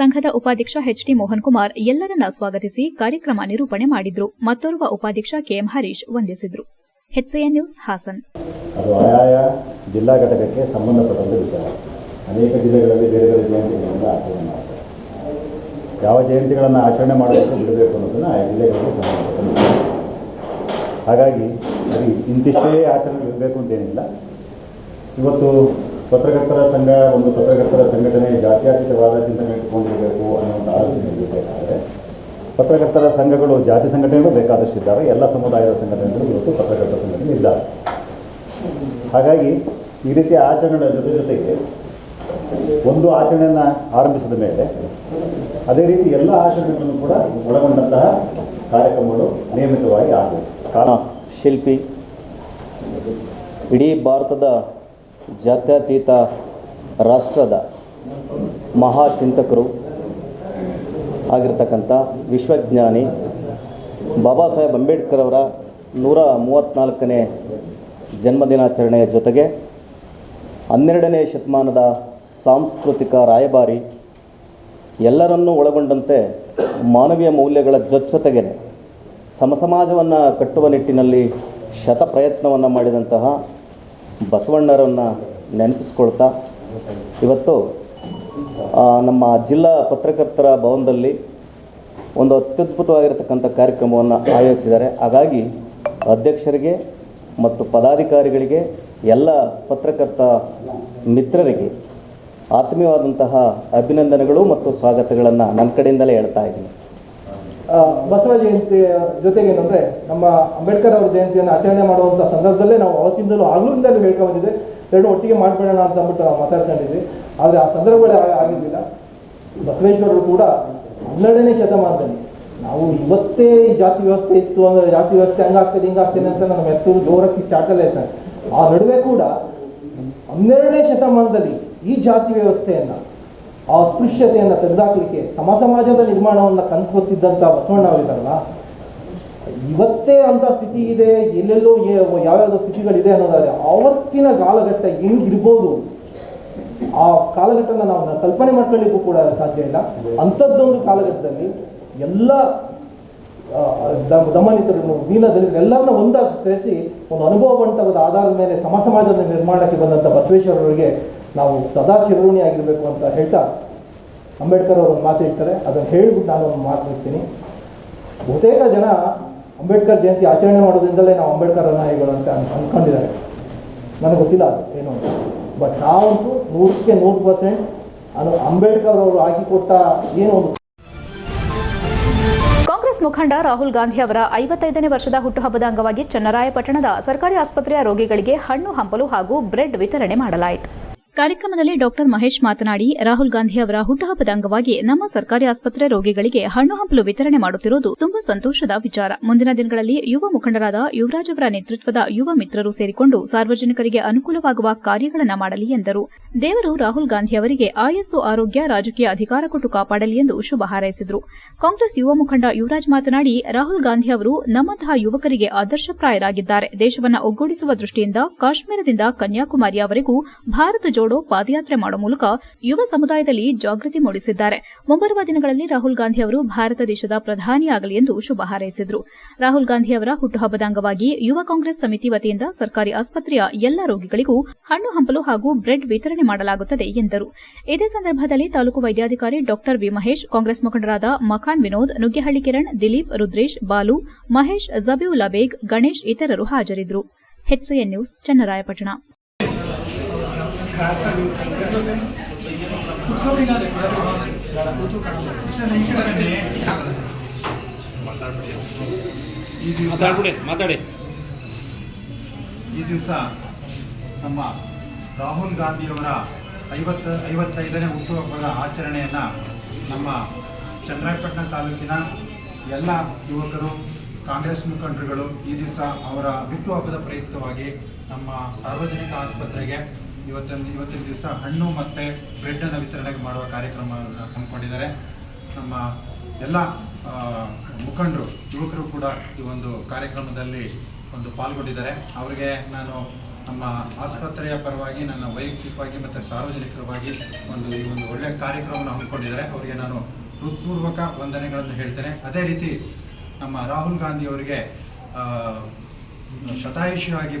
ಸಂಘದ ಉಪಾಧ್ಯಕ್ಷ ಎಚ್ಡಿ ಮೋಹನ್ ಕುಮಾರ್ ಎಲ್ಲರನ್ನ ಸ್ವಾಗತಿಸಿ ಕಾರ್ಯಕ್ರಮ ನಿರೂಪಣೆ ಮಾಡಿದ್ರು. ಮತ್ತೋರ್ವ ಉಪಾಧ್ಯಕ್ಷ ಕೆಎಂ ಹರೀಶ್ ವಂದಿಸಿದ್ರು. ನ್ಯೂಸ್ ಹಾಸನ್. ಅದು ಆಯಾಯ ಜಿಲ್ಲಾ ಘಟಕಕ್ಕೆ ಸಂಬಂಧಪಟ್ಟಂತೆ ವಿಚಾರ. ಅನೇಕ ಜಿಲ್ಲೆಗಳಲ್ಲಿ ಬೇರೆ ಬೇರೆ ಜಯಂತಿಗಳನ್ನು ಆಚರಣೆ ಮಾಡ್ತಾರೆ. ಯಾವ ಜಯಂತಿಗಳನ್ನು ಆಚರಣೆ ಮಾಡಬೇಕು, ಬಿಡಬೇಕು ಅನ್ನೋದನ್ನು ಆಯಾ ಜಿಲ್ಲೆಗಳಿಗೆ ಸಂಬಂಧಪಟ್ಟ ಹಾಗಾಗಿ ಇಂತಿಷ್ಟೇ ಆಚರಣೆ ಇರಬೇಕು ಅಂತೇನಿಲ್ಲ. ಇವತ್ತು ಪತ್ರಕರ್ತರ ಸಂಘ, ಒಂದು ಪತ್ರಕರ್ತರ ಸಂಘಟನೆ ಜಾತ್ಯಾತೀತವಾದ ಚಿಂತನೆ ಇಟ್ಕೊಂಡಿರಬೇಕು ಅನ್ನುವಂಥ ಆಲೋಚನೆ ಇರಬೇಕಾದ್ರೆ ಪತ್ರಕರ್ತರ ಸಂಘಗಳು, ಜಾತಿ ಸಂಘಟನೆಗಳು ಬೇಕಾದಷ್ಟಿದ್ದಾವೆ. ಎಲ್ಲ ಸಮುದಾಯದ ಸಂಘಟನೆಗಳು ಇವತ್ತು ಪತ್ರಕರ್ತರ ಸಂಘಟನೆ ಇದ್ದಾರೆ ಹಾಗಾಗಿ ಈ ರೀತಿಯ ಆಚರಣೆಗಳ ಜೊತೆ ಜೊತೆಗೆ ಒಂದು ಆಚರಣೆಯನ್ನು ಆರಂಭಿಸಿದ ಮೇಲೆ ಅದೇ ರೀತಿ ಎಲ್ಲ ಆಚರಣೆಗಳನ್ನು ಕೂಡ ಒಳಗೊಂಡಂತಹ ಕಾರ್ಯಕ್ರಮಗಳು ನಿಯಮಿತವಾಗಿ ಆಗಬೇಕು ಕಾರಣ ಶಿಲ್ಪಿ, ಇಡೀ ಭಾರತದ ಜಾತ್ಯತೀತ ರಾಷ್ಟ್ರದ ಮಹಾಚಿಂತಕರು ಆಗಿರ್ತಕ್ಕಂಥ ವಿಶ್ವಜ್ಞಾನಿ ಬಾಬಾ ಸಾಹೇಬ್ ಅಂಬೇಡ್ಕರ್ ಅವರ ನೂರ ಮೂವತ್ತ್ನಾಲ್ಕನೇ ಜನ್ಮದಿನಾಚರಣೆಯ ಜೊತೆಗೆ ಹನ್ನೆರಡನೇ ಶತಮಾನದ ಸಾಂಸ್ಕೃತಿಕ ರಾಯಭಾರಿ ಎಲ್ಲರನ್ನೂ ಒಳಗೊಂಡಂತೆ ಮಾನವೀಯ ಮೌಲ್ಯಗಳ ಜೊತೆಗೆ ಸಮಸಮಾಜವನ್ನು ಕಟ್ಟುವ ನಿಟ್ಟಿನಲ್ಲಿ ಶತ ಪ್ರಯತ್ನವನ್ನು ಮಾಡಿದಂತಹ ಬಸವಣ್ಣರನ್ನು ನೆನಪಿಸ್ಕೊಳ್ತಾ ಇವತ್ತು ನಮ್ಮ ಜಿಲ್ಲಾ ಪತ್ರಕರ್ತರ ಭವನದಲ್ಲಿ ಒಂದು ಅತ್ಯದ್ಭುತವಾಗಿರತಕ್ಕಂಥ ಕಾರ್ಯಕ್ರಮವನ್ನು ಆಯೋಜಿಸಿದ್ದಾರೆ. ಹಾಗಾಗಿ ಅಧ್ಯಕ್ಷರಿಗೆ ಮತ್ತು ಪದಾಧಿಕಾರಿಗಳಿಗೆ ಎಲ್ಲ ಪತ್ರಕರ್ತ ಮಿತ್ರರಿಗೆ ಆತ್ಮೀಯವಾದಂತಹ ಅಭಿನಂದನೆಗಳು ಮತ್ತು ಸ್ವಾಗತಗಳನ್ನು ನನ್ನ ಕಡೆಯಿಂದಲೇ ಹೇಳ್ತಾ ಇದ್ದೀನಿ. ಬಸವ ಜಯಂತಿ ಜೊತೆಗೆ ಏನಂದ್ರೆ ನಮ್ಮ ಅಂಬೇಡ್ಕರ್ ಅವರ ಜಯಂತಿಯನ್ನು ಆಚರಣೆ ಮಾಡುವಂಥ ಸಂದರ್ಭದಲ್ಲೇ ನಾವು ಅವತ್ತಿಂದಲೂ ಆಗ್ಲಿಂದಲೂ ಹೇಳ್ಕೊಂಡಿದ್ದೆ ಎರಡು ಒಟ್ಟಿಗೆ ಮಾಡಿಬಿಡೋಣ ಅಂತ ಅಂದ್ಬಿಟ್ಟು ನಾವು ಮಾತಾಡ್ಕೊಂಡಿದ್ವಿ. ಆದರೆ ಆ ಸಂದರ್ಭಗಳೇ ಆಗಿರಲಿಲ್ಲ. ಬಸವೇಶ್ವರರು ಕೂಡ ಹನ್ನೆರಡನೇ ಶತಮಾನದಲ್ಲಿ ನಾವು ಇವತ್ತೇ ಈ ಜಾತಿ ವ್ಯವಸ್ಥೆ ಇತ್ತು ಅಂದ್ರೆ ಜಾತಿ ವ್ಯವಸ್ಥೆ ಹಂಗಾಗ್ತದೆ, ಹಿಂಗಾಗ್ತದೆ ಅಂತ ನಮ್ಮ ಎತ್ತೂರು ಜೋರಕ್ಕೆ ಚಾಟಲ್ಲೇ ಇರ್ತಾರೆ. ಆ ನಡುವೆ ಕೂಡ ಹನ್ನೆರಡನೇ ಶತಮಾನದಲ್ಲಿ ಈ ಜಾತಿ ವ್ಯವಸ್ಥೆಯನ್ನು, ಆ ಅಸ್ಪೃಶ್ಯತೆಯನ್ನು ತೆಗೆದಾಕ್ಲಿಕ್ಕೆ ಸಮ ಸಮಾಜದ ನಿರ್ಮಾಣವನ್ನು ಕನಸು ಹೊತ್ತಿದ್ದಂಥ ಬಸವಣ್ಣ ಅವರಿದ್ದಾರಲ್ಲ, ಇವತ್ತೇ ಅಂತ ಸ್ಥಿತಿ ಇದೆ, ಎಲ್ಲೆಲ್ಲೋ ಯಾವ್ಯಾವ್ದೋ ಸ್ಥಿತಿಗಳಿದೆ ಅನ್ನೋದಾದ್ರೆ ಆವತ್ತಿನ ಕಾಲಘಟ್ಟ ಹೆಂಗಿರ್ಬೋದು, ಆ ಕಾಲಘಟ್ಟನ ನಾವು ಕಲ್ಪನೆ ಮಾಡ್ಕೊಳ್ಳಿಕ್ಕೂ ಕೂಡ ಸಾಧ್ಯ ಇಲ್ಲ. ಅಂಥದ್ದೊಂದು ಕಾಲಘಟ್ಟದಲ್ಲಿ ಎಲ್ಲ ದಮನಿತರು ದೀನದಲಿತರು ಎಲ್ಲರನ್ನ ಒಂದಾಗಿ ಸೇರಿಸಿ ಒಂದು ಅನುಭವವಂತವಾದ ಆಧಾರದ ಮೇಲೆ ಸಮ ಸಮಾಜದ ನಿರ್ಮಾಣಕ್ಕೆ ಬಂದಂಥ ಬಸವೇಶ್ವರರಿಗೆ ನಾವು ಸದಾ ಚಿರಋಣಿಯಾಗಿರಬೇಕು ಅಂತ ಹೇಳ್ತಾ ಅಂಬೇಡ್ಕರ್ ಅವರು ಒಂದು ಮಾತು ಹೇಳ್ತಾರೆ. ಅದನ್ನು ಹೇಳಿಬಿಟ್ಟು ನಾನು ಒಂದು ಮಾತು ಮುಗಿಸ್ತೀನಿ. ಬಹುತೇಕ ಜನ ಅಂಬೇಡ್ಕರ್ ಜಯಂತಿ ಆಚರಣೆ ಮಾಡೋದ್ರಿಂದಲೇ ನಾವು ಅಂಬೇಡ್ಕರ್ ಅನುಯಾಯಿಗಳು ಅಂತ ಅಂದ್ಕೊಂಡಿದ್ದಾರೆ ನನಗೆ ಗೊತ್ತಿಲ್ಲ ಅದು ಏನು ಅಂತ. ಬಟ್ ನಾವಂತೂ ನೂರಕ್ಕೆ ನೂರು ಪರ್ಸೆಂಟ್ ಅನು, ಅಂಬೇಡ್ಕರ್ ಅವರು ಹಾಕಿಕೊಟ್ಟ ಏನು ಒಂದು ಕಾಂಗ್ರೆಸ್ ಮುಖಂಡ ರಾಹುಲ್ ಗಾಂಧಿ ಅವರ ಐವತ್ತೈದನೇ ವರ್ಷದ ಹುಟ್ಟುಹಬ್ಬದ ಅಂಗವಾಗಿ ಚನ್ನರಾಯಪಟ್ಟಣದ ಸರ್ಕಾರಿ ಆಸ್ಪತ್ರೆಯ ರೋಗಿಗಳಿಗೆ ಹಣ್ಣು ಹಂಪಲು ಹಾಗೂ ಬ್ರೆಡ್ ವಿತರಣೆ ಮಾಡಲಾಯಿತು. ಕಾರ್ಯಕ್ರಮದಲ್ಲಿ ಡಾಕ್ಟರ್ ಮಹೇಶ್ ಮಾತನಾಡಿ, ರಾಹುಲ್ ಗಾಂಧಿ ಅವರ ಹುಟ್ಟುಹಬ್ಬದ ಅಂಗವಾಗಿ ನಮ್ಮ ಸರ್ಕಾರಿ ಆಸ್ಪತ್ರೆ ರೋಗಿಗಳಿಗೆ ಹಣ್ಣು ಹಂಪಲು ವಿತರಣೆ ಮಾಡುತ್ತಿರುವುದು ತುಂಬಾ ಸಂತೋಷದ ವಿಚಾರ. ಮುಂದಿನ ದಿನಗಳಲ್ಲಿ ಯುವ ಮುಖಂಡರಾದ ಯುವರಾಜ್ ಅವರ ನೇತೃತ್ವದ ಯುವ ಮಿತ್ರರು ಸೇರಿಕೊಂಡು ಸಾರ್ವಜನಿಕರಿಗೆ ಅನುಕೂಲವಾಗುವ ಕಾರ್ಯಗಳನ್ನು ಮಾಡಲಿ ಎಂದರು. ದೇವರು ರಾಹುಲ್ ಗಾಂಧಿ ಅವರಿಗೆ ಆಯಸ್ಸು, ಆರೋಗ್ಯ, ರಾಜಕೀಯ ಅಧಿಕಾರ ಕೊಟ್ಟು ಕಾಪಾಡಲಿ ಎಂದು ಶುಭ ಹಾರೈಸಿದರು. ಕಾಂಗ್ರೆಸ್ ಯುವ ಮುಖಂಡ ಯುವರಾಜ್ ಮಾತನಾಡಿ, ರಾಹುಲ್ ಗಾಂಧಿ ಅವರು ನಮ್ಮಂತಹ ಯುವಕರಿಗೆ ಆದರ್ಶಪ್ರಾಯರಾಗಿದ್ದಾರೆ. ದೇಶವನ್ನು ಒಗ್ಗೂಡಿಸುವ ದೃಷ್ಟಿಯಿಂದ ಕಾಶ್ಮೀರದಿಂದ ಕನ್ಯಾಕುಮಾರಿಯವರೆಗೂ ಭಾರತ ಜೋಡೋ ಪಾದಯಾತ್ರೆ ಮಾಡುವ ಮೂಲಕ ಯುವ ಸಮುದಾಯದಲ್ಲಿ ಜಾಗೃತಿ ಮೂಡಿಸಿದ್ದಾರೆ. ಮುಂಬರುವ ದಿನಗಳಲ್ಲಿ ರಾಹುಲ್ ಗಾಂಧಿ ಅವರು ಭಾರತ ದೇಶದ ಪ್ರಧಾನಿಯಾಗಲಿ ಎಂದು ಶುಭ ಹಾರೈಸಿದರು. ರಾಹುಲ್ ಗಾಂಧಿ ಅವರ ಹುಟ್ಟುಹಬ್ಬದ ಅಂಗವಾಗಿ ಯುವ ಕಾಂಗ್ರೆಸ್ ಸಮಿತಿ ವತಿಯಿಂದ ಸರ್ಕಾರಿ ಆಸ್ಪತ್ರೆಯ ಎಲ್ಲ ರೋಗಿಗಳಿಗೂ ಹಣ್ಣು ಹಂಪಲು ಹಾಗೂ ಬ್ರೆಡ್ ವಿತರಣೆ ಮಾಡಲಾಗುತ್ತದೆ ಎಂದರು. ಇದೇ ಸಂದರ್ಭದಲ್ಲಿ ತಾಲೂಕು ವೈದ್ಯಾಧಿಕಾರಿ ಡಾಕ್ಟರ್ ವಿ ಮಹೇಶ್, ಕಾಂಗ್ರೆಸ್ ಮುಖಂಡರಾದ ಮಖಾನ್ ವಿನೋದ್, ನುಗ್ಗೆಹಳ್ಳಿ ಕಿರಣ್, ದಿಲೀಪ್, ರುದ್ರೇಶ್, ಬಾಲು, ಮಹೇಶ್, ಜಬೀವುಲ್ಲಾ ಬೇಗ್, ಗಣೇಶ್ ಇತರರು ಹಾಜರಿದ್ದರು. H C N news, Channarayapatna. ಈ ದಿವಸ ನಮ್ಮ ರಾಹುಲ್ ಗಾಂಧಿಯವರ ಐವತ್ತ, ಐವತ್ತೈದನೇ ಹುಟ್ಟುಹಬ್ಬದ ಆಚರಣೆಯನ್ನು ನಮ್ಮ ಚನ್ನರಾಯಪಟ್ಟಣ ತಾಲೂಕಿನ ಎಲ್ಲ ಯುವಕರು, ಕಾಂಗ್ರೆಸ್ ಮುಖಂಡರುಗಳು ಈ ದಿವಸ ಅವರ ಹುಟ್ಟುಹಬ್ಬದ ಪ್ರಯುಕ್ತವಾಗಿ ನಮ್ಮ ಸಾರ್ವಜನಿಕ ಆಸ್ಪತ್ರೆಗೆ ಇವತ್ತಿನ ಇವತ್ತಿನ ದಿವಸ ಹಣ್ಣು ಮತ್ತು ಬ್ರೆಡ್ಡನ್ನು ವಿತರಣೆ ಮಾಡುವ ಕಾರ್ಯಕ್ರಮವನ್ನು ಹಮ್ಮಿಕೊಂಡಿದ್ದಾರೆ. ನಮ್ಮ ಎಲ್ಲ ಮುಖಂಡರು, ಯುವಕರು ಕೂಡ ಈ ಒಂದು ಕಾರ್ಯಕ್ರಮದಲ್ಲಿ ಒಂದು ಪಾಲ್ಗೊಂಡಿದ್ದಾರೆ. ಅವರಿಗೆ ನಾನು ನಮ್ಮ ಆಸ್ಪತ್ರೆಯ ಪರವಾಗಿ, ನನ್ನ ವೈಯಕ್ತಿಕವಾಗಿ ಮತ್ತು ಸಾರ್ವಜನಿಕರವಾಗಿ ಒಂದು ಈ ಒಂದು ಒಳ್ಳೆಯ ಕಾರ್ಯಕ್ರಮವನ್ನು ಹಮ್ಮಿಕೊಂಡಿದ್ದಾರೆ. ಅವರಿಗೆ ನಾನು ಹೃತ್ಪೂರ್ವಕ ವಂದನೆಗಳನ್ನು ಹೇಳ್ತೇನೆ. ಅದೇ ರೀತಿ ನಮ್ಮ ರಾಹುಲ್ ಗಾಂಧಿ ಅವರಿಗೆ ಶತಾಯುಷಿಯಾಗಿ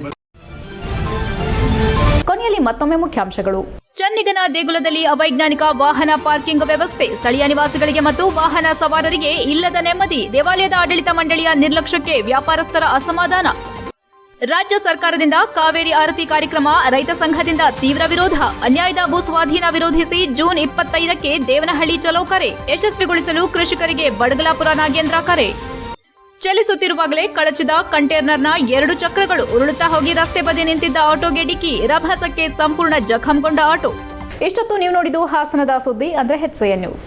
ಮತ್ತೊಮ್ಮೆ ಮುಖ್ಯಾಂಶಗಳು. ಚನ್ನಿಗನ ದೇಗುಲದಲ್ಲಿ ಅವೈಜ್ಞಾನಿಕ ವಾಹನ ಪಾರ್ಕಿಂಗ್ ವ್ಯವಸ್ಥೆ, ಸ್ಥಳೀಯ ನಿವಾಸಿಗಳಿಗೆ ಮತ್ತು ವಾಹನ ಸವಾರರಿಗೆ ಇಲ್ಲದ ನೆಮ್ಮದಿ, ದೇವಾಲಯದ ಆಡಳಿತ ಮಂಡಳಿಯ ನಿರ್ಲಕ್ಷ್ಯಕ್ಕೆ ವ್ಯಾಪಾರಸ್ಥರ ಅಸಮಾಧಾನ. ರಾಜ್ಯ ಸರ್ಕಾರದಿಂದ ಕಾವೇರಿ ಆರತಿ ಕಾರ್ಯಕ್ರಮ ರೈತ ಸಂಘದಿಂದ ತೀವ್ರ ವಿರೋಧ. ಅನ್ಯಾಯದ ಭೂ ಸ್ವಾಧೀನ ವಿರೋಧಿಸಿ ಜೂನ್ ಇಪ್ಪತ್ತೈದಕ್ಕೆ ದೇವನಹಳ್ಳಿ ಚಲೋ ಕರೆ. ಯಶಸ್ವಿಗೊಳಿಸಲು ಕೃಷಿಕರಿಗೆ ಬಡಗಲಾಪುರ ನಾಗೇಂದ್ರ ಕರೆ. ಚಲಿಸುತ್ತಿರುವಾಗಲೇ ಕಳಚಿದ ಕಂಟೈನರ್ನ ಎರಡು ಚಕ್ರಗಳು ಉರುಳುತ್ತಾ ಹೋಗಿ ರಸ್ತೆ ಬದಿ ನಿಂತಿದ್ದ ಆಟೋಗೆ ಡಿಕ್ಕಿ. ರಭಸಕ್ಕೆ ಸಂಪೂರ್ಣ ಜಖಂಗೊಂಡ ಆಟೋ. ಇಷ್ಟೊತ್ತು ನೀವು ನೋಡಿದ್ದು ಹಾಸನದ ಸುದ್ದಿ, ಅಂದ್ರೆ ಎನ್ ನ್ಯೂಸ್